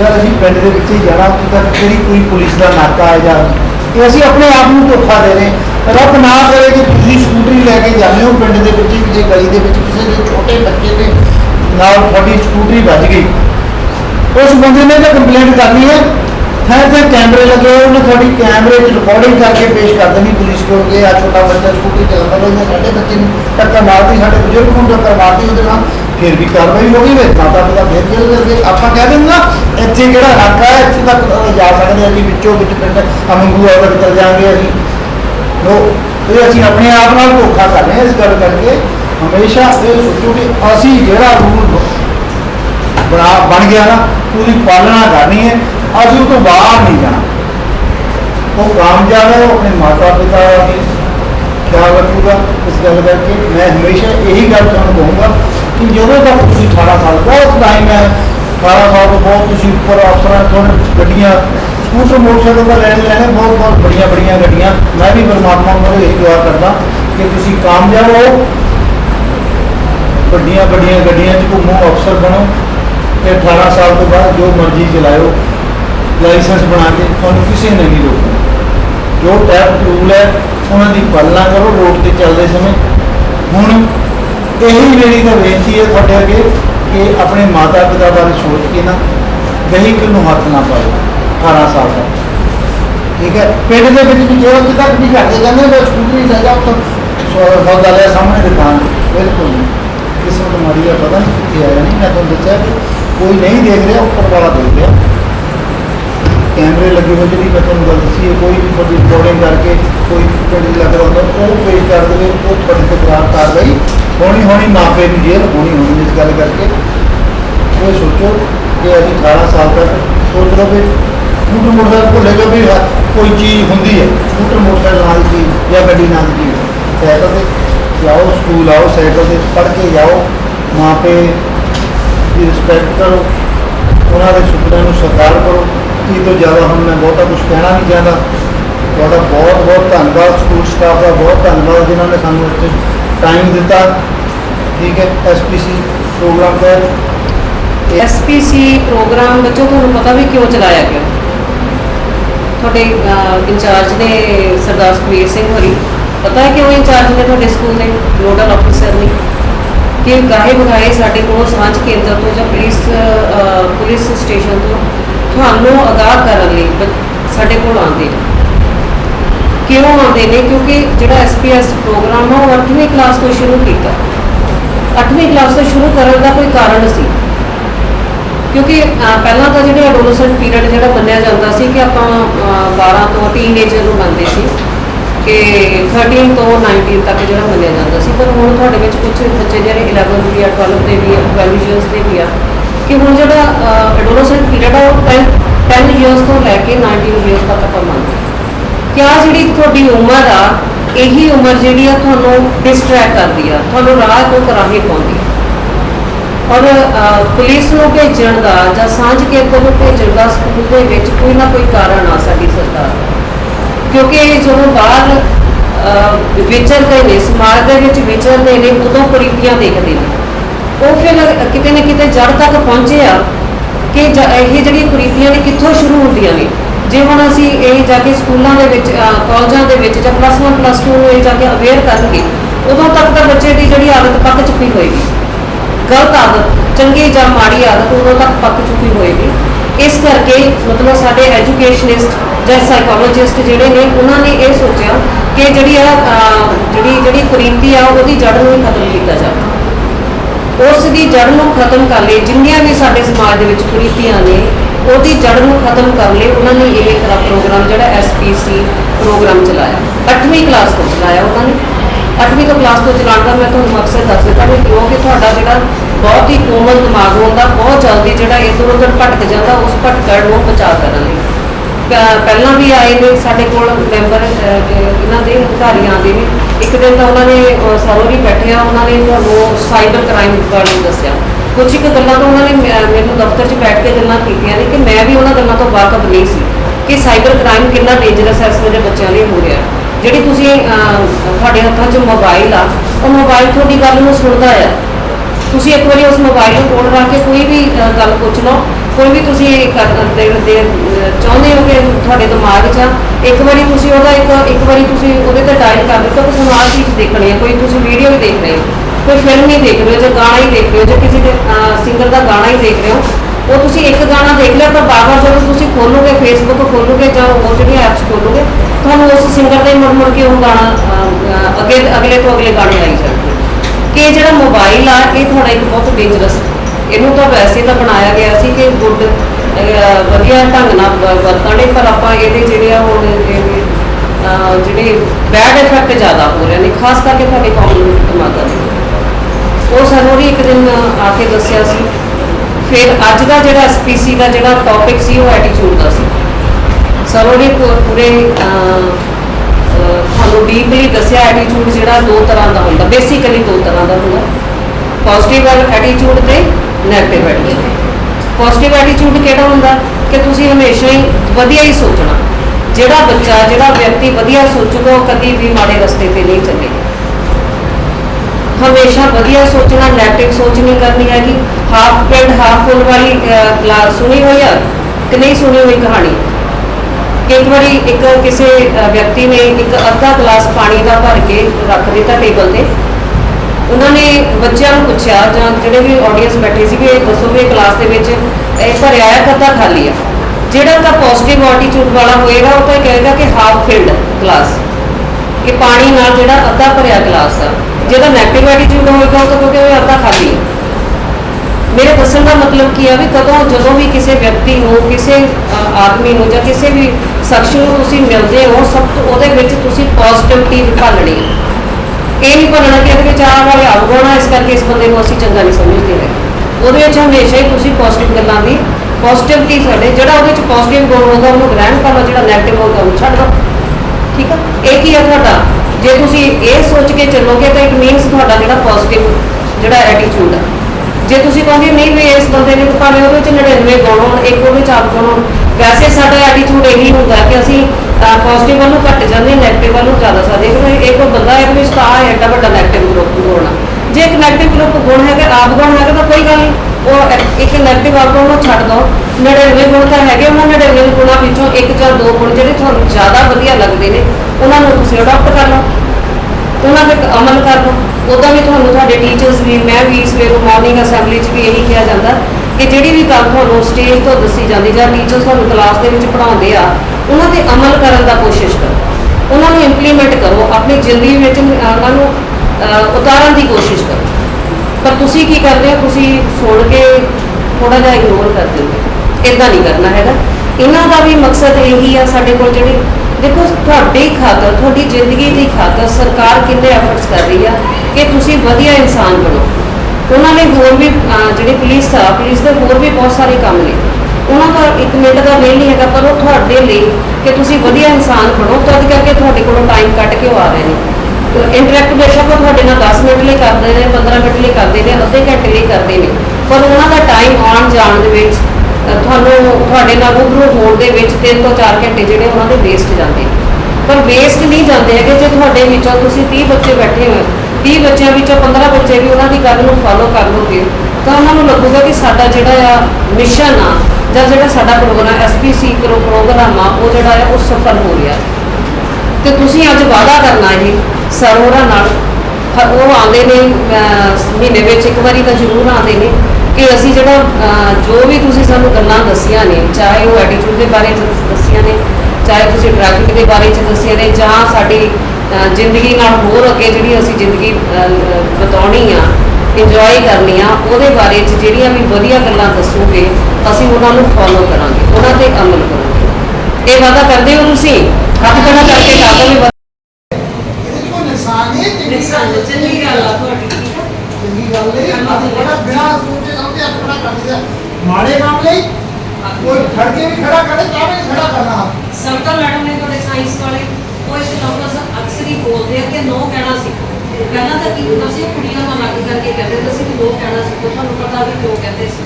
ਯਾਰ ਅਸੀਂ ਪਿੰਡ ਦੇ ਵਿੱਚ ਹੀ ਜਾਣਾ ਉੱਥੇ ਤੱਕ ਜਿਹੜੀ ਕੋਈ ਪੁਲਿਸ ਦਾ ਨਾਕਾ ਹੈ ਜਾਂ ਇਹ ਅਸੀਂ ਆਪਣੇ ਆਪ ਨੂੰ ਧੋਖਾ ਦੇ ਰਹੇ ਹਾਂ। ਰੱਬ ਨਾ ਕਰੇ ਕਿ ਤੁਸੀਂ ਸਕੂਟਰੀ ਲੈ ਕੇ ਜਾਂਦੇ ਹੋ ਪਿੰਡ ਦੇ ਵਿੱਚ ਕਿਸੇ ਗਲੀ ਦੇ ਵਿੱਚ ਕਿਸੇ ਦੇ ਛੋਟੇ ਬੱਚੇ ਦੇ ਨਾਲ ਤੁਹਾਡੀ ਸਕੂਟਰੀ ਵੱਜ ਗਈ ਉਸ ਬੰਦੇ ਨੇ ਤਾਂ ਕੰਪਲੇਂਟ ਕਰਨੀ ਹੈ ਥਾਂ ਥਾਂ ਕੈਮਰੇ ਲੱਗੇ ਹੋਏ ਉਹਨੇ ਤੁਹਾਡੀ ਕੈਮਰੇ 'ਚ ਰਿਕਾਰਡਿੰਗ ਕਰਕੇ ਪੇਸ਼ ਕਰ ਦੇਣੀ ਪੁਲਿਸ ਕੋਲ ਕਿ ਆ ਛੋਟਾ ਬੱਚਾ ਸਕੂਟੀ ਚਲਾਉਂਦਾ ਹੋਇਆ ਸਾਡੇ ਬੱਚੇ ਨੂੰ ਟੱਕਰ ਮਾਰਦੀ ਸਾਡੇ ਬਜ਼ੁਰਗ ਨੂੰ ਟੱਕਰ ਮਾਰਦੀ ਉਹਦੇ ਨਾਲ। ਫਿਰ ਵੀ ਕਾਰਵਾਈ ਹੋ ਗਈ ਵੇ ਮਾਤਾ ਪਿਤਾ ਫਿਰ ਜੇਲ੍ਹ ਦੇ ਅੱਗੇ। ਆਪਾਂ ਕਹਿ ਦਿੰਦੇ ਨਾ ਇੱਥੇ ਕਿਹੜਾ ਇਲਾਕਾ ਹੈ, ਇੱਥੇ ਤੱਕ ਜਾ ਸਕਦੇ ਅਸੀਂ, ਵਿੱਚੋਂ ਵਿੱਚ ਪਿੰਡ ਅਮੰਗੂ ਆ ਨਿਕਲ ਚਲ ਜਾਾਂਗੇ ਅਸੀਂ। ਲੋ ਇਹ ਅਸੀਂ ਆਪਣੇ ਆਪ ਨਾਲ ਧੋਖਾ ਕਰ ਰਹੇ ਹਾਂ ਇਸ ਗੱਲ ਕਰਕੇ। ਹਮੇਸ਼ਾ ਇਹ ਸੋਚੋ ਕਿ ਅਸੀਂ ਜਿਹੜਾ ਰੂਲ ਬਣਾ ਬਣ ਗਿਆ ਨਾ ਉਹਦੀ ਪਾਲਣਾ ਕਰਨੀ ਹੈ ਅਸੀਂ ਉਹ ਤੋਂ ਬਾਹਰ ਨਹੀਂ ਜਾਣਾ ਉਹ ਕਾਮਯਾਬ ਹੈ ਉਹ ਆਪਣੇ ਮਾਤਾ ਪਿਤਾ ਦੀ ਖਿਆਲ ਰੱਖੂਗਾ ਇਸ ਗੱਲ ਕਰਕੇ ਮੈਂ ਹਮੇਸ਼ਾ ਇਹੀ ਗੱਲ ਤੁਹਾਨੂੰ ਕਹੂੰਗਾ ਕਿ ਜਦੋਂ ਤੱਕ ਤੁਸੀਂ 18 ਸਾਲ ਬਹੁਤ ਟਾਈਮ ਹੈ 18 ਸਾਲ ਤੋਂ ਬਹੁਤ ਤੁਸੀਂ ਉੱਪਰ ਅਫਸਰਾਂ ਤੋਂ ਗੱਡੀਆਂ ਸਕੂਟਰ ਮੋਟਰਸਾਈਕਲ ਤਾਂ ਲੈਣ ਲੈਣੇ ਬਹੁਤ ਬਹੁਤ ਬੜੀਆਂ ਬੜੀਆਂ ਗੱਡੀਆਂ ਮੈਂ ਵੀ ਪਰਮਾਤਮਾ ਨੂੰ ਇਹੀ ਦੁਆ ਕਰਦਾ ਕਿ ਤੁਸੀਂ ਕਾਮਯਾਬ ਹੋ ਵੱਡੀਆਂ ਵੱਡੀਆਂ ਗੱਡੀਆਂ 'ਚ ਘੁੰਮੋ ਅਫਸਰ ਬਣੋ ਤੇ 18 ਸਾਲ ਤੋਂ ਬਾਅਦ ਜੋ ਮਰਜ਼ੀ ਚਲਾਇਓ, ਲਾਇਸੈਂਸ ਬਣਾ ਕੇ ਤੁਹਾਨੂੰ ਕਿਸੇ ਨੇ ਨਹੀਂ ਰੋਕਣਾ। ਜੋ ਟ੍ਰੈਫਿਕ ਰੂਲ ਹੈ, ਉਹਨਾਂ ਦੀ ਪਾਲਣਾ ਕਰੋ, ਰੋਡ ਤੇ ਚੱਲਦੇ ਸਮੇਂ। ਹੁਣ ਇਹੀ ਮੇਰੀ ਤਾਂ ਬੇਨਤੀ ਹੈ ਤੁਹਾਡੇ ਅੱਗੇ ਕਿ ਆਪਣੇ ਮਾਤਾ ਪਿਤਾ ਬਾਰੇ ਸੋਚ ਕੇ ਨਾ ਦਹੀਂ ਨੂੰ ਹੱਥ ਨਾ ਪਾਓ 18 ਸਾਲ ਦਾ। ਠੀਕ ਹੈ? ਪਿੰਡ ਦੇ ਵਿੱਚ ਵੀ ਜਿਹੜਾ ਜਿੱਦਾਂ ਵੀ ਘਰ ਦੇ ਜਾਂਦੇ ਨੇ ਸਕੂਟਰੀ ਲੈ ਜਾਓ ਤਾਂ ਸੌਦਾ ਲਿਆ ਸਾਹਮਣੇ ਦੁਕਾਨ ਬਿਲਕੁਲ ਨਹੀਂ। ਕਿਸਮਤ ਮਾਰੀ ਦਾ ਪਤਾ ਨਹੀਂ ਕਿੱਥੇ ਆਇਆ ਨਹੀਂ, ਮੈਂ ਤੁਹਾਨੂੰ ਦੱਸਿਆ ਕਿ ਕੋਈ ਨਹੀਂ ਦੇਖ ਰਿਹਾ, ਉੱਪਰ ਵਾਲਾ ਦੇਖ ਰਿਹਾ। ਕੈਮਰੇ ਲੱਗੇ ਹੋਏ ਜਿਹੜੀ ਮੈਂ ਤੁਹਾਨੂੰ ਗੱਲ ਦੱਸੀ ਹੈ, ਕੋਈ ਵੀ ਤੁਹਾਡੀ ਰਿਕਾਰਡਿੰਗ ਕਰਕੇ ਕੋਈ ਪਿੰਡ ਲੱਗ ਰਿਹਾ ਹੁੰਦਾ, ਉਹ ਪੇਸ਼ ਕਰ ਦੇਵੇ, ਉਹ ਤੁਹਾਡੇ ਤੇ ਖਿਲਾਫ ਕਾਰਵਾਈ ਹੋਣੀ ਹੋਣੀ ਮਾਪੇ ਦੀ ਜੇਲ੍ਹ, ਹੋਣੀ ਹੋਣੀ ਇਸ ਗੱਲ ਕਰਕੇ। ਉਹ ਸੋਚੋ ਕਿ ਅਸੀਂ 18 ਸਾਲ ਤੱਕ ਸੋਚ ਲਓ ਵੀ ਸਕੂਟਰ, ਮੋਟਰਸਾਈਕਲ ਭੁੱਲੇ ਜਾਓ ਵੀ ਕੋਈ ਚੀਜ਼ ਹੁੰਦੀ ਹੈ। ਸਕੂਟਰ, ਮੋਟਰਸਾਈਕਲ ਨਾਲ ਦੀ ਚੀਜ਼ ਜਾਂ ਗੱਡੀ ਨਾਲ ਦੀ। ਚੀਜ਼ ਸਾਈਕਲ ਤੇ ਜਾਓ, ਸਕੂਲ ਆਓ, ਸਾਈਕਲ ਤੇ ਪੜ੍ਹ ਕੇ ਜਾਓ ਮਾਪੇ ਦੀ ਰਿਸਪੈਕਟ ਕਰੋ, ਉਹਨਾਂ ਦੇ ਸੁਪਨਿਆਂ ਨੂੰ ਸਾਕਾਰ ਕਰੋ। ਇਹ ਤੋਂ ਜ਼ਿਆਦਾ ਹੁਣ ਮੈਂ ਬਹੁਤਾ ਕੁਝ ਕਹਿਣਾ ਨਹੀਂ ਚਾਹੁੰਦਾ। ਤੁਹਾਡਾ ਬਹੁਤ ਬਹੁਤ ਧੰਨਵਾਦ ਸਕੂਲ ਸਟਾਫ ਦਾ ਬਹੁਤ ਧੰਨਵਾਦ ਜਿਨ੍ਹਾਂ ਨੇ ਸਾਨੂੰ ਇੱਥੇ ਟਾਈਮ ਦਿੱਤਾ। ਠੀਕ ਹੈ ਐਸਪੀਸੀ ਪ੍ਰੋਗਰਾਮ ਤਹਿਤ ਐਸਪੀਸੀ ਪ੍ਰੋਗਰਾਮ ਬੱਚੋ, ਤੁਹਾਨੂੰ ਪਤਾ ਵੀ ਕਿਉਂ ਚਲਾਇਆ ਗਿਆ? ਤੁਹਾਡੇ ਇੰਚਾਰਜ ਨੇ ਸਰਦਾਰ ਸੁਖਵੀਰ ਸਿੰਘ ਹੋਰੀ, ਪਤਾ ਹੈ ਕਿਉਂ ਇੰਚਾਰਜ ਨੇ ਤੁਹਾਡੇ ਸਕੂਲ ਦੇ ਨੋਡਲ ਅਫਸਰ ਨੇ? ਕਿ ਗਾਹੇ ਬਗਾਏ ਸਾਡੇ ਕੋਲ ਸਾਂਝ ਕੇਂਦਰ ਤੋਂ ਜਾਂ ਪੁਲਿਸ ਪੁਲਿਸ ਸਟੇਸ਼ਨ ਤੋਂ ਤੁਹਾਨੂੰ ਅਗਾਹ ਕਰਨ ਲਈ ਸਾਡੇ ਕੋਲ ਆਉਂਦੇ ਨੇ। ਕਿਉਂ ਆਉਂਦੇ ਨੇ? ਕਿਉਂਕਿ ਜਿਹੜਾ ਐਸਪੀਐਸ ਪ੍ਰੋਗਰਾਮ ਆ ਉਹ 8ਵੀਂ ਕਲਾਸ ਤੋਂ ਸ਼ੁਰੂ ਕੀਤਾ। 8ਵੀਂ ਕਲਾਸ ਤੋਂ ਸ਼ੁਰੂ ਕਰਨ ਦਾ ਕੋਈ ਕਾਰਨ ਸੀ? ਕਿਉਂਕਿ ਪਹਿਲਾਂ ਤਾਂ ਜਿਹੜੇ ਐਡੋਲੈਸੈਂਟ ਪੀਰੀਅਡ ਜਿਹੜਾ ਮੰਨਿਆ ਜਾਂਦਾ ਸੀ ਕਿ ਆਪਾਂ ਅਹ, 12 ਤੋਂ ਟੀਨੇਜਰ ਨੂੰ ਮੰਨਦੇ ਸੀ। ਕਿ 13 ਤੋਂ 19 ਤੱਕ ਜਿਹੜਾ ਮੰਨਿਆ ਜਾਂਦਾ ਸੀ, ਪਰ ਹੁਣ ਤੁਹਾਡੇ ਵਿੱਚ ਕੁਝ ਬੱਚੇ ਜਿਹੜੇ 11 ਵੀ ਆ 12 ਦੇ ਵੀ ਆ 12 ਇਅਰਸ ਦੇ ਵੀ ਆ, ਕਿ ਹੁਣ ਜਿਹੜਾ ਐਡੋਲੈਸੈਂਟ ਪੀਰੀਅਡ ਆ, ਉਹ 10 10 ਇਅਰਸ ਤੋਂ ਲੈ ਕੇ 19 ਇਅਰਸ ਤੱਕ ਆਪਾਂ ਮੰਨਦੇ ਕਿਆ ਜਿਹੜੀ ਤੁਹਾਡੀ ਉਮਰ ਆ, ਇਹੀ ਉਮਰ ਜਿਹੜੀ ਆ ਤੁਹਾਨੂੰ ਡਿਸਟਰੈਕਟ ਕਰਦੀ ਆ, ਤੁਹਾਨੂੰ ਰਾਹ ਤੋਂ ਕਰਾਹੇ ਪਾਉਂਦੀ ਆ ਔਰ ਪੁਲਿਸ ਨੂੰ ਭੇਜਣ ਦਾ ਜਾਂ ਸਾਂਝ ਕੇਂਦਰ ਨੂੰ ਭੇਜਣ ਦਾ ਸਕੂਲ ਦੇ ਵਿੱਚ ਕੋਈ ਨਾ ਕੋਈ ਕਾਰਨ ਆ ਸਾਡੀ ਸਰਕਾਰ ਦਾ। ਕਿਉਂਕਿ ਇਹ ਜਦੋਂ ਬਾਹਰ ਵਿਚਰਦੇ ਨੇ ਸਮਾਜ ਦੇ ਵਿੱਚ ਵਿਚਰਦੇ ਨੇ ਉਦੋਂ ਕੁਰੀਤੀਆਂ ਦੇਖਦੇ ਨੇ। ਉਹ ਫਿਰ ਕਿਤੇ ਨਾ ਕਿਤੇ ਜੜ ਤੱਕ ਪਹੁੰਚੇ ਆ ਕਿ ਜ- ਇਹ ਜਿਹੜੀਆਂ ਕੁਰੀਤੀਆਂ ਨੇ ਕਿੱਥੋਂ ਸ਼ੁਰੂ ਹੁੰਦੀਆਂ ਨੇ? ਜੇ ਹੁਣ ਅਸੀਂ ਇਹ ਜਾ ਕੇ ਸਕੂਲਾਂ ਦੇ ਵਿੱਚ ਅ, ਕਾਲਜਾਂ ਦੇ ਵਿੱਚ ਜਾਂ ਪਲੱਸ 1 ਪਲੱਸ 2 ਨੂੰ ਇਹ ਜਾ ਕੇ ਅਵੇਅਰ ਕਰਨਗੇ ਉਦੋਂ ਤੱਕ ਤਾਂ ਬੱਚੇ ਦੀ ਜਿਹੜੀ ਆਦਤ ਪੱਕ ਚੁੱਕੀ ਹੋਏਗੀ। ਗਲਤ ਆਦਤ ਚੰਗੀ ਜਾਂ ਮਾੜੀ ਆਦਤ ਉਦੋਂ ਤੱਕ ਪੱਕ ਚੁੱਕੀ ਹੋਏਗੀ। ਇਸ ਕਰਕੇ ਮਤਲਬ ਸਾਡੇ ਐਜੂਕੇਸ਼ਨਿਸਟ ਜਾਂ ਸਾਈਕੋਲੋਜਿਸਟ ਜਿਹੜੇ ਨੇ, ਉਹਨਾਂ ਨੇ ਇਹ ਸੋਚਿਆ ਕਿ ਜਿਹੜੀ ਆ ਜਿਹੜੀ ਜਿਹੜੀ ਕੁਰੀਤੀ ਆ, ਉਹਦੀ ਜੜ ਨੂੰ ਹੀ ਖਤਮ ਕੀਤਾ ਜਾਵੇ। ਉਸ ਦੀ ਜੜ ਨੂੰ ਖਤਮ ਕਰ ਲਈ, ਜਿੰਨੀਆਂ ਵੀ ਸਾਡੇ ਸਮਾਜ ਦੇ ਵਿੱਚ ਕੁਰੀਤੀਆਂ ਨੇ, ਉਹਦੀ ਜੜ ਨੂੰ ਖਤਮ ਕਰ ਲਈ, ਉਹਨਾਂ ਨੇ ਇਹ ਤਰ੍ਹਾਂ ਪ੍ਰੋਗਰਾਮ ਜਿਹੜਾ ਐਸਪੀਸੀ ਪ੍ਰੋਗਰਾਮ ਚਲਾਇਆ। 8ਵੀਂ ਕਲਾਸ ਤੋਂ ਚਲਾਇਆ ਉਹਨਾਂ ਨੇ। 8ਵੀਂ ਤੋਂ ਕਲਾਸ ਤੋਂ ਚਲਾਉਣ ਦਾ ਮੈਂ ਤੁਹਾਨੂੰ ਮਕਸਦ ਦੱਸ ਦਿੱਤਾ ਵੀ ਕਿਉਂਕਿ ਤੁਹਾਡਾ ਜਿਹੜਾ ਬਹੁਤ ਹੀ ਕੋਮਲ ਦਿਮਾਗ ਹੁੰਦਾ, ਬਹੁਤ ਜਲਦੀ ਜਿਹੜਾ ਇੱਧਰ ਉੱਧਰ ਭਟਕ ਜਾਂਦਾ, ਉਸ ਭਟਕਣ ਨੂੰ ਬਚਾ ਕਰਨ ਲਈ। ਪਹਿਲਾਂ ਵੀ ਆਏ ਨੇ ਸਾਡੇ ਕੋਲ ਮੈਂਬਰ ਇਹਨਾਂ ਦੇ ਅਧਿਕਾਰੀ ਆਉਂਦੇ ਨੇ। ਇੱਕ ਦਿਨ ਤਾਂ ਉਹਨਾਂ ਨੇ ਅਹ, ਸਰੋਰੀ ਬੈਠਿਆ ਉਹਨਾਂ ਨੇ ਤੁਹਾਨੂੰ ਸਾਈਬਰ ਕ੍ਰਾਈਮ ਬਾਰੇ ਦੱਸਿਆ। ਕੁਝ ਇੱਕ ਗੱਲਾਂ ਤਾਂ ਉਹਨਾਂ ਨੇ ਮੈਨੂੰ ਦਫ਼ਤਰ 'ਚ ਬੈਠ ਕੇ ਗੱਲਾਂ ਕੀਤੀਆਂ ਨੇ ਕਿ ਮੈਂ ਵੀ ਉਹਨਾਂ ਗੱਲਾਂ ਤੋਂ ਵਾਕਫ ਨਹੀਂ ਸੀ ਕਿ ਸਾਈਬਰ ਕ੍ਰਾਈਮ ਕਿੰਨਾ ਡੇਂਜਰਸ ਹੈ ਇਸ ਵੇਲੇ ਬੱਚਿਆਂ ਲਈ ਹੋ ਰਿਹਾ ਜਿਹੜੀ ਤੁਸੀਂ ਤੁਹਾਡੇ ਹੱਥਾਂ 'ਚ ਮੋਬਾਈਲ ਆ ਉਹ ਮੋਬਾਈਲ ਤੁਹਾਡੀ ਗੱਲ ਨੂੰ ਸੁਣਦਾ ਆ। ਤੁਸੀਂ ਇੱਕ ਵਾਰੀ ਉਸ ਮੋਬਾਈਲ ਨੂੰ ਕੋਲ ਰੱਖ ਕੇ ਕੋਈ ਵੀ ਗੱਲ ਪੁੱਛ ਲਓ। ਕੋਈ ਵੀ ਤੁਸੀਂ ਕਰ ਦੇ ਚਾਹੁੰਦੇ ਹੋ ਕਿ ਤੁਹਾਡੇ ਦਿਮਾਗ 'ਚ ਆ, ਇੱਕ ਵਾਰੀ ਤੁਸੀਂ ਉਹਦਾ ਇੱਕ ਇੱਕ ਵਾਰੀ ਤੁਸੀਂ ਉਹਦੇ ਤੇ ਡਾਇਲ ਕਰ ਦਿੱਤਾ ਕਿ ਤੁਹਾਨੂੰ ਆਹ ਚੀਜ਼ ਦੇਖਣੀ ਹੈ ਕੋਈ ਤੁਸੀਂ ਵੀਡੀਓ ਵੀ ਦੇਖ ਰਹੇ ਹੋ ਕੋਈ ਫਿਲਮ ਹੀ ਦੇਖ ਰਹੇ ਹੋ ਜਾਂ ਗਾਣਾ ਹੀ ਦੇਖ ਰਹੇ ਹੋ ਜਾਂ ਕਿਸੇ ਦੇ ਸਿੰਗਰ ਦਾ ਗਾਣਾ ਹੀ ਦੇਖ ਰਹੇ ਹੋ। ਉਹ ਤੁਸੀਂ ਇੱਕ ਗਾਣਾ ਦੇਖ ਲਿਆ ਤਾਂ ਬਾਰ-ਬਾਰ ਜਦੋਂ ਤੁਸੀਂ ਖੋਲੋਗੇ ਫੇਸਬੁੱਕ ਖੋਲੋਗੇ ਜਾਂ ਹੋਰ ਜਿਹੜੀਆਂ ਐਪਸ ਖੋਲੋਗੇ ਤੁਹਾਨੂੰ ਉਸ ਸਿੰਗਰ ਦਾ ਹੀ ਮੁੜ ਮੁੜ ਕੇ ਉਹ ਗਾਣਾ ਅੱਗੇ ਅਗਲੇ ਤੋਂ ਅਗਲੇ ਗਾਣੇ ਆਈ ਜਾਣਗੇ ਕਿ ਇਹ ਜਿਹੜਾ ਮੋਬਾਈਲ ਆ, ਇਹ ਤੁਹਾਡਾ ਇੱਕ ਬਹੁਤ ਡੇਂਜਰਸ ਇਹਨੂੰ ਤਾਂ ਵੈਸੇ ਤਾਂ ਬਣਾਇਆ ਗਿਆ ਸੀ ਕਿ ਗੁੱਡ ਵਧੀਆ ਢੰਗ ਨਾਲ ਵ- ਵਰਤਣੇ ਪਰ ਆਪਾਂ ਇਹਦੇ ਜਿਹੜੇ ਆ ਹੁਣ ਜਿਹੜੇ ਬੈਡ ਇਫੈਕਟ ਜ਼ਿਆਦਾ ਹੋ ਰਹੇ ਨੇ, ਖਾਸ ਕਰਕੇ ਤੁਹਾਡੇ ਕੌਮ ਨੂੰ ਦਿਮਾਗਾਂ ਦੇ। ਉਹ ਸਾਨੂੰ ਵੀ ਇੱਕ ਦਿਨ ਆ ਕੇ ਦੱਸਿਆ ਸੀ। ਫਿਰ ਅੱਜ ਦਾ ਜਿਹੜਾ ਐਸਪੀਸੀ ਦਾ ਜਿਹੜਾ ਟੌਪਿਕ ਸੀ, ਉਹ ਐਟੀਟਿਊਡ ਦਾ ਸੀ। ਸਰ ਉਹਨੇ ਪੂਰੇ ਤੁਹਾਨੂੰ ਡੀਪਲੀ ਦੱਸਿਆ ਐਟੀਟਿਊਡ ਜਿਹੜਾ ਦੋ ਤਰ੍ਹਾਂ ਦਾ ਹੁੰਦਾ ਬੇਸਿਕਲੀ ਦੋ ਤਰ੍ਹਾਂ ਦਾ ਹੁੰਦਾ। ਪੋਜ਼ਿਟਿਵ ਐਟੀਟਿਊਡ ਤੇ ਨੈਗੇਟਿਵ ਐਟੀਟਿਊਡ ਪੋਜ਼ਿਟਿਵ ਐਟੀਟਿਊਡ ਕਿਹੜਾ ਹੁੰਦਾ? ਕਿ ਤੁਸੀਂ ਹਮੇਸ਼ਾ ਹੀ ਵਧੀਆ ਹੀ ਸੋਚਣਾ। ਜਿਹੜਾ ਬੱਚਾ ਜਿਹੜਾ ਵਿਅਕਤੀ ਵਧੀਆ ਸੋਚੂਗਾ ਉਹ ਕਦੀ ਵੀ ਮਾੜੇ ਰਸਤੇ ਤੇ ਨਹੀਂ ਚੱਲੇਗਾ। ਹਮੇਸ਼ਾ ਵਧੀਆ ਸੋਚਣਾ ਨੈਗੇਟਿਵ ਸੋਚ ਨਹੀਂ ਕਰਨੀ ਹੈਗੀ। ਹਾਫ ਪਿੰਡ ਹਾਫ ਫੁੱਲ ਵਾਲੀ ਅਹ, ਕਲਾਸ ਸੁਣੀ ਹੋਈ ਆ? ਕਿ ਨਹੀਂ ਸੁਣੀ ਹੋਈ ਕਹਾਣੀ? ਕਿ ਇੱਕ ਵਾਰੀ ਇੱਕ ਕਿਸੇ ਵਿਅਕਤੀ ਨੇ ਇੱਕ ਅੱਧਾ ਗਲਾਸ ਪਾਣੀ ਦਾ ਭਰ ਕੇ ਰੱਖ ਦਿੱਤਾ ਟੇਬਲ ਤੇ। ਉਹਨਾਂ ਨੇ ਬੱਚਿਆਂ ਨੂੰ ਪੁੱਛਿਆ ਜਾਂ ਜਿਹੜੇ ਵੀ ਆਡੀਅנס ਬੈਠੇ ਸੀ ਦੱਸੋ ਵੀ ਕਲਾਸ ਦੇ ਵਿੱਚ ਇਹ ਭਰਿਆ ਹੈ ਕਿ ਖਾਲੀ ਆ ਜਿਹੜਾ ਤਾਂ ਪੋਜ਼ਿਟਿਵ ਐਟੀਟਿਊਡ ਵਾਲਾ ਹੋਏਗਾ, ਉਹ ਤਾਂ ਕਹੇਗਾ ਕਿ ਹਾਫ ਫਿਲਡ ਗਲਾਸ ਕਿ ਪਾਣੀ ਨਾਲ ਜਿਹੜਾ ਅੱਧਾ ਭਰਿਆ ਗਲਾਸ ਆ, ਜਿਹਦਾ ਨੈਗੇਟਿਵ ਐਟੀਟਿਊਡ ਹੋਏਗਾ, ਉਹ ਤਾਂ ਕਹੋਗੇ ਉਹ ਅੱਧਾ ਖਾਲੀ ਹੈ। ਮੇਰੇ ਦੱਸਣ ਦਾ ਮਤਲਬ ਕੀ ਆ ਵੀ ਕਦੋਂ ਜਦੋਂ ਵੀ ਕਿਸੇ ਵਿਅਕਤੀ ਨੂੰ, ਕਿਸੇ ਆਦਮੀ ਨੂੰ ਜਾਂ ਕਿਸੇ ਵੀ ਸ਼ਖਸ ਨੂੰ ਤੁਸੀਂ ਮਿਲਦੇ ਹੋ, ਸਭ ਤੋਂ ਉਹਦੇ ਵਿੱਚ ਤੁਸੀਂ ਪੋਜ਼ਿਟਿਵਿਟੀ ਭਾਲਣੀ ਹੈ। ਇਹ ਨਹੀਂ ਭਾਲਣਾ ਕਿ ਇਹਦੇ ਵਿੱਚ ਆਹ ਵਾਲੇ ਅਵਗੁਣ ਆ ਇਸ ਕਰਕੇ ਇਸ ਬੰਦੇ ਨੂੰ ਅਸੀਂ ਚੰਗਾ ਨਹੀਂ ਸਮਝਦੇ ਹੈ ਉਹਦੇ ਵਿੱਚ ਹਮੇਸ਼ਾ ਹੀ ਤੁਸੀਂ ਪੋਜ਼ਿਟਿਵ ਗੱਲਾਂ ਦੀ ਪੋਜ਼ਿਟਿਵਿਟੀ ਸਾਡੇ, ਜਿਹੜਾ ਉਹਦੇ ਵਿੱਚ ਪੋਜ਼ਿਟਿਵ ਗੁਣ ਹੋਊਗਾ ਉਹਨੂੰ ਗ੍ਰਹਿਣ ਕਰ ਲਓ ਜਿਹੜਾ ਨੈਗੇਟਿਵ ਹੋਗਾ ਉਹਨੂੰ ਛੱਡ ਦਿਓ। ਠੀਕ ਆ? ਇਹ ਕੀ ਹੈ ਤੁਹਾਡਾ? ਜੇ ਤੁਸੀਂ ਇਹ ਸੋਚ ਕੇ ਚੱਲੋਗੇ, ਤਾਂ ਇਟ ਮੀਨਸ ਤੁਹਾਡਾ ਜਿਹੜਾ ਪੋਜ਼ਿਟਿਵ ਜਿਹੜਾ ਐਟੀਟਿਊਡ ਆ। ਜੇ ਤੁਸੀਂ ਕਹਿੰਦੇ ਨਹੀਂ ਵੀ ਇਸ ਬੰਦੇ ਨੇ ਭਾਵੇਂ ਉਹਦੇ ਵਿੱਚ 99 ਗੁਣ ਹੋਣ, ਇੱਕ ਉਹਦੇ ਵਿੱਚ ਆਪ ਗੁਣ ਹੋਣ ਵੈਸੇ ਸਾਡਾ ਐਟੀਟਿਊਡ ਇਹੀ ਹੁੰਦਾ ਕਿ ਅਸੀਂ ਪੋਜ਼ਿਟਿਵ ਵੱਲੋਂ ਘੱਟ ਜਾਂਦੇ ਨੈਗੇਟਿਵ ਵੱਲੋਂ ਜ਼ਿਆਦਾ ਸਕਦੇ ਹਾਂ ਇੱਕ ਬੰਦਾ ਇਹਦੇ ਵਿੱਚ ਤਾਂ ਐਡਾ ਵੱਡਾ ਨੈਗੇਟਿਵ ਗਰੁੱਪ ਗੁਣ ਜੇ ਇੱਕ ਨੈਗੇਟਿਵ ਗਰੁੱਪ ਗੁਣ ਹੈਗਾ, ਆਪ ਗੁਣ ਹੈਗਾ, ਤਾਂ ਕੋਈ ਗੱਲ ਨਹੀਂ। ਉਹ ਇੱਕ- ਨੈਗੇਟਿਵ ਆਪ ਗੁਣ ਨੂੰ ਛੱਡ ਦਿਓ 99 ਗੁਣ ਤਾਂ ਹੈਗੇ, ਉਹਨਾਂ 99 ਗੁਣਾਂ ਵਿੱਚੋਂ ਇੱਕ ਜਾਂ ਦੋ ਗੁਣ ਜਿਹੜੇ ਤੁਹਾਨੂੰ ਜ਼ਿਆਦਾ ਵਧੀਆ ਲੱਗਦੇ ਨੇ, ਉਹਨਾਂ ਨੂੰ ਤੁਸੀਂ ਅਡਾਪਟ ਕਰ ਲਓ। ਉਹਨਾਂ ਤੇ ਅਮਲ ਕਰ ਲਓ। ਉਹਦਾ ਵੀ ਤੁਹਾਨੂੰ ਤੁਹਾਡੇ ਟੀਚਰਸ ਵੀ, ਮੈਂ ਵੀ ਸਵੇਰੋਂ ਮਾਰਨਿੰਗ ਅਸੈਂਬਲੀ 'ਚ ਵੀ ਇਹੀ ਕਿਹਾ ਜਾਂਦਾ। ਕਿ ਜਿਹੜੀ ਵੀ ਗੱਲ ਤੁਹਾਨੂੰ ਸਟੇਜ ਤੋਂ ਦੱਸੀ ਜਾਂਦੀ ਜਾਂ ਟੀਚਰਸ ਤੁਹਾਨੂੰ ਕਲਾਸ ਦੇ ਵਿੱਚ ਪੜ੍ਹਾਉਂਦੇ ਆ, ਉਹਨਾਂ ਤੇ ਅਮਲ ਕਰਨ ਦਾ ਕੋਸ਼ਿਸ਼ ਕਰੋ। ਉਹਨਾਂ ਨੂੰ ਇੰਪਲੀਮੈਂਟ ਕਰੋ, ਆਪਣੀ ਜ਼ਿੰਦਗੀ ਵਿੱਚ ਉਹਨਾਂ ਨੂੰ ਉਤਾਰਨ ਦੀ ਕੋਸ਼ਿਸ਼ ਕਰੋ। ਪਰ ਤੁਸੀਂ ਕੀ ਕਰਦੇ ਹੋ? ਤੁਸੀਂ ਸੁਣ ਕੇ ਥੋੜਾ ਜਿਹਾ ਇਗਨੋਰ ਕਰ ਦਿੰਦੇ ਹੋ ਇਦਾਂ ਨਹੀਂ ਕਰਨਾ ਹੈਗਾ। ਇਹਨਾਂ ਦਾ ਵੀ ਮਕਸਦ ਇਹੀ ਆ ਸਾਡੇ ਕੋਲ ਜਿਹੜੇ, ਦੇਖੋ, ਤੁਹਾਡੀ ਖਾਤਰ, ਤੁਹਾਡੀ ਜ਼ਿੰਦਗੀ ਦੀ ਖਾਤਰ ਸਰਕਾਰ ਕਿੰਨੇ ਐਫਰਟਸ ਕਰ ਰਹੀ ਆ ਕਿ ਤੁਸੀਂ ਵਧੀਆ ਇਨਸਾਨ ਬਣੋ। ਉਹਨਾਂ ਨੇ ਹੋਰ ਵੀ ਅਹ, ਜਿਹੜੀ ਪੁਲਿਸ ਆ ਪੁਲਿਸ ਦੇ ਹੋਰ ਵੀ ਬਹੁਤ ਸਾਰੇ ਕੰਮ ਨੇ। ਉਹਨਾਂ ਦਾ ਇੱਕ ਮਿੰਟ ਦਾ ਮੇਲ ਨਹੀਂ ਹੈਗਾ ਪਰ ਉਹ ਤੁਹਾਡੇ ਲਈ ਕਿ ਤੁਸੀਂ ਵਧੀਆ ਇਨਸਾਨ ਬਣੋ ਤਦ ਕਰਕੇ ਤੁਹਾਡੇ ਕੋਲੋਂ ਟਾਈਮ ਕੱਢ ਕੇ ਉਹ ਆ ਰਹੇ ਨੇ। ਇੰਟਰੈਕਟ ਬੇਸ਼ੱਕ ਉਹ ਤੁਹਾਡੇ ਨਾਲ 10 ਮਿੰਟ ਲਈ ਕਰਦੇ ਨੇ 15 ਮਿੰਟ ਲਈ ਕਰਦੇ ਨੇ ਅੱਧੇ ਘੰਟੇ ਲਈ ਕਰਦੇ ਨੇ। ਪਰ ਉਹਨਾਂ ਦਾ ਟਾਈਮ ਆਉਣ ਜਾਣ ਦੇ ਵਿੱਚ ਅ, ਤੁਹਾਨੂੰ ਤੁਹਾਡੇ ਨਾਲ ਰੂਬਰੂ ਹੋਣ ਦੇ ਵਿੱਚ 3 ਤੋਂ 4 ਘੰਟੇ ਜਿਹੜੇ ਉਹਨਾਂ ਦੇ ਵੇਸਟ ਜਾਂਦੇ ਨੇ। ਪਰ ਵੇਸਟ ਨਹੀਂ ਜਾਂਦੇ ਹੈਗੇ ਜੇ ਤੁਹਾਡੇ ਵਿੱਚੋਂ ਤੁਸੀਂ 30 ਬੱਚੇ ਬੈਠੇ ਹੋ 30 ਬੱਚਿਆਂ ਵਿੱਚੋਂ 15 ਬੱਚੇ ਵੀ ਉਹਨਾਂ ਦੀ ਗੱਲ ਨੂੰ ਫਾਲੋ ਕਰ ਲੋਗੇ ਤਾਂ ਉਹਨਾਂ ਨੂੰ ਲੱਗੂਗਾ ਕਿ ਸਾਡਾ ਜਿਹੜਾ ਆ ਮਿਸ਼ਨ ਆ, ਜਾਂ ਜਿਹੜਾ ਸਾਡਾ ਪ੍ਰੋਗਰਾਮ ਐਸਪੀਸੀ ਪ੍ਰੋਗਰਾਮ ਆ, ਉਹ ਜਿਹੜਾ ਆ, ਉਹ ਸਫਲ ਹੋ ਰਿਹਾ। ਤੇ ਤੁਸੀਂ ਅੱਜ ਵਾਅਦਾ ਕਰਨਾ ਇਹ ਸਰੋਰਾ ਨਾਲ। ਉਹ ਆਉਂਦੇ ਨੇ ਮਹੀਨੇ ਵਿੱਚ ਇੱਕ ਵਾਰੀ ਤਾਂ ਜ਼ਰੂਰ ਆਉਂਦੇ ਨੇ, ਕਿ ਅਸੀਂ ਜਿਹੜਾ ਜੋ ਵੀ ਤੁਸੀਂ ਸਾਨੂੰ ਗੱਲਾਂ ਦੱਸੀਆਂ ਨੇ, ਚਾਹੇ ਉਹ ਐਟੀਟਿਊਡ ਦੇ ਬਾਰੇ ਚ ਦੱਸੀਆਂ ਨੇ, ਚਾਹੇ ਤੁਸੀਂ ਟ੍ਰੈਫਿਕ ਦੇ ਬਾਰੇ ਚ ਦੱਸੀਆਂ ਨੇ, ਜਾਂ ਸਾਡੀ ਜ਼ਿੰਦਗੀ ਨਾਲ ਹੋਰ ਅੱਗੇ ਜਿਹੜੀ ਅਸੀਂ ਜ਼ਿੰਦਗੀ ਬਿਤਾਉਣੀ ਆ ਇੰਜੋਏ ਕਰਨੀ ਆ ਉਹਦੇ ਬਾਰੇ ਚ ਜਿਹੜੀਆਂ ਵੀ ਵਧੀਆ ਗੱਲਾਂ ਦੱਸੋਗੇ ਅਸੀਂ ਉਹਨਾਂ ਨੂੰ ਫੋਲੋ ਕਰਾਂਗੇ ਉਹਨਾਂ ਤੇ ਅਮਲ ਕਰਾਂਗੇ। ਇਹ ਵਾਅਦਾ ਕਰਦੇ ਹੋ ਤੁਸੀਂ? ਹੱਥ ਖੜਾ ਕਰਕੇ ਵੀ ਨੁਕਸਾਨ ਨਹੀਂ ਹੈ, ਚੰਗੀ ਗੱਲ ਆ ਤੁਹਾਡੀ ਚੰਗੀ ਗੱਲ ਹੈ। ਬੜਾ ਬਿਨਾਂ ਸੋਚੇ ਸਮਝੇ ਆਪਣਾ ਕਰ ਦਿਆ ਮਾੜੇ ਕੰਮ ਲਈ ਕੋਈ ਖੜ ਕੇ ਵੀ ਖੜਾ ਕਰੇ ਤਾਂ ਵੀ ਖੜਾ ਕਰਨਾ। ਸਰਕਲ ਮੈਡਮ ਨੇ ਤੁਹਾਡੇ ਸਾਇੰਸ ਵਾਲੇ ਉਹ ਇੱਕ ਲਫ਼ਜ਼ ਅਕਸਰ ਹੀ ਬੋਲਦੇ ਆ ਨੋ ਕਹਿਣਾ ਸਿੱਖੋ ਪਹਿਲਾਂ ਤਾਂ ਕੀ ਹੁੰਦਾ ਸੀ ਕੁੜੀਆਂ ਨਾਲ ਲੱਗ ਕਰਕੇ ਕਹਿੰਦੇ ਹੁੰਦੇ ਸੀ ਕਿ ਨੋ ਕਹਿਣਾ ਸਿੱਖੋ ਤੁਹਾਨੂੰ ਪਤਾ ਵੀ ਕਿਉਂ ਕਹਿੰਦੇ ਸੀ।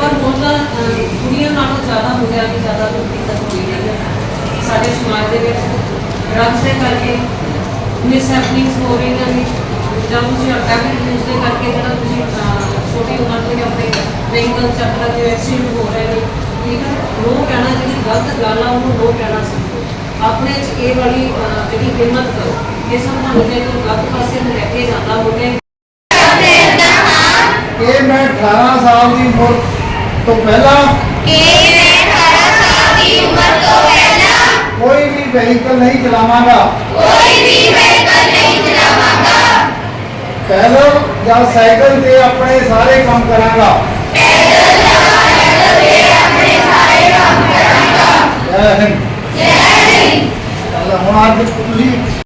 ਪਰ ਹੁਣ ਤਾਂ ਅਹ, ਨਾਲੋਂ ਜ਼ਿਆਦਾ ਮੁੰਡਿਆਂ ਦੀ ਜ਼ਿਆਦਾ ਦਿੱਕਤ ਹੋਈ ਰਹੀ ਸਾਡੇ ਸਮਾਜ ਦੇ ਵਿੱਚ ਡਰੱਗਸ ਦੇ ਕਰਕੇ ਮਿਸ ਹੋ ਰਹੀਆਂ ਨੇ ਜਾਂ ਤੁਸੀਂ ਅਟੈਕ ਨਿਊਜ਼ ਦੇ ਕਰਕੇ ਜਿਹੜਾ ਤੁਸੀਂ ਛੋਟੀ ਉਮਰ ਤੋਂ ਹੀ ਆਪਣੇ ਵਹੀਕਲ ਚੱਕ ਲੈਂਦੇ ਐਕਸੀਡੈਂਟ ਹੋ ਰਹੇ ਨੇ ਠੀਕ ਹੈ? ਨੋ ਕਹਿਣਾ ਜਿਹੜੀ ਗਲਤ ਗੱਲ ਆ ਉਹਨੂੰ ਨੋ ਕਹਿਣਾ ਸੀ। ਆਪਣੇ ਚ ਇਹ ਵਾਲੀ ਜਿਹੜੀ ਹਿੰਮਤ ਕਰੋ। ਇਹ ਸਭ ਤੁਹਾਨੂੰ ਜੇ ਕੋਈ ਗਲਤ ਪਾਸੇ ਨੂੰ ਲੈ ਕੇ ਜਾਂਦਾ ਹੋਵੇ ਕਿ ਮੈਂ 18 ਸਾਲ ਦੀ ਉਮਰ ਤੋਂ ਪਹਿਲਾਂ ਕੋਈ ਵੀ ਵਹੀਕਲ ਨਹੀਂ ਚਲਾਵਾਂਗਾ ਪੈਦਲ ਜਾਂ ਸਾਈਕਲ ਤੇ ਆਪਣੇ ਸਾਰੇ ਕੰਮ ਕਰਾਂਗਾ ਜੈ ਹਿੰਦ ਜੈ ਹਿੰਦ ਹੁਣ ਅੱਜ ਤੁਸੀਂ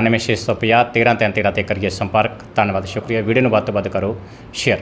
93650 1333 ਤੇ ਕਰੀਏ ਸੰਪਰਕ। ਧੰਨਵਾਦ ਸ਼ੁਕਰੀਆ। ਵੀਡੀਓ ਨੂੰ ਵੱਧ ਤੋਂ ਵੱਧ ਕਰੋ ਸ਼ੇਅਰ।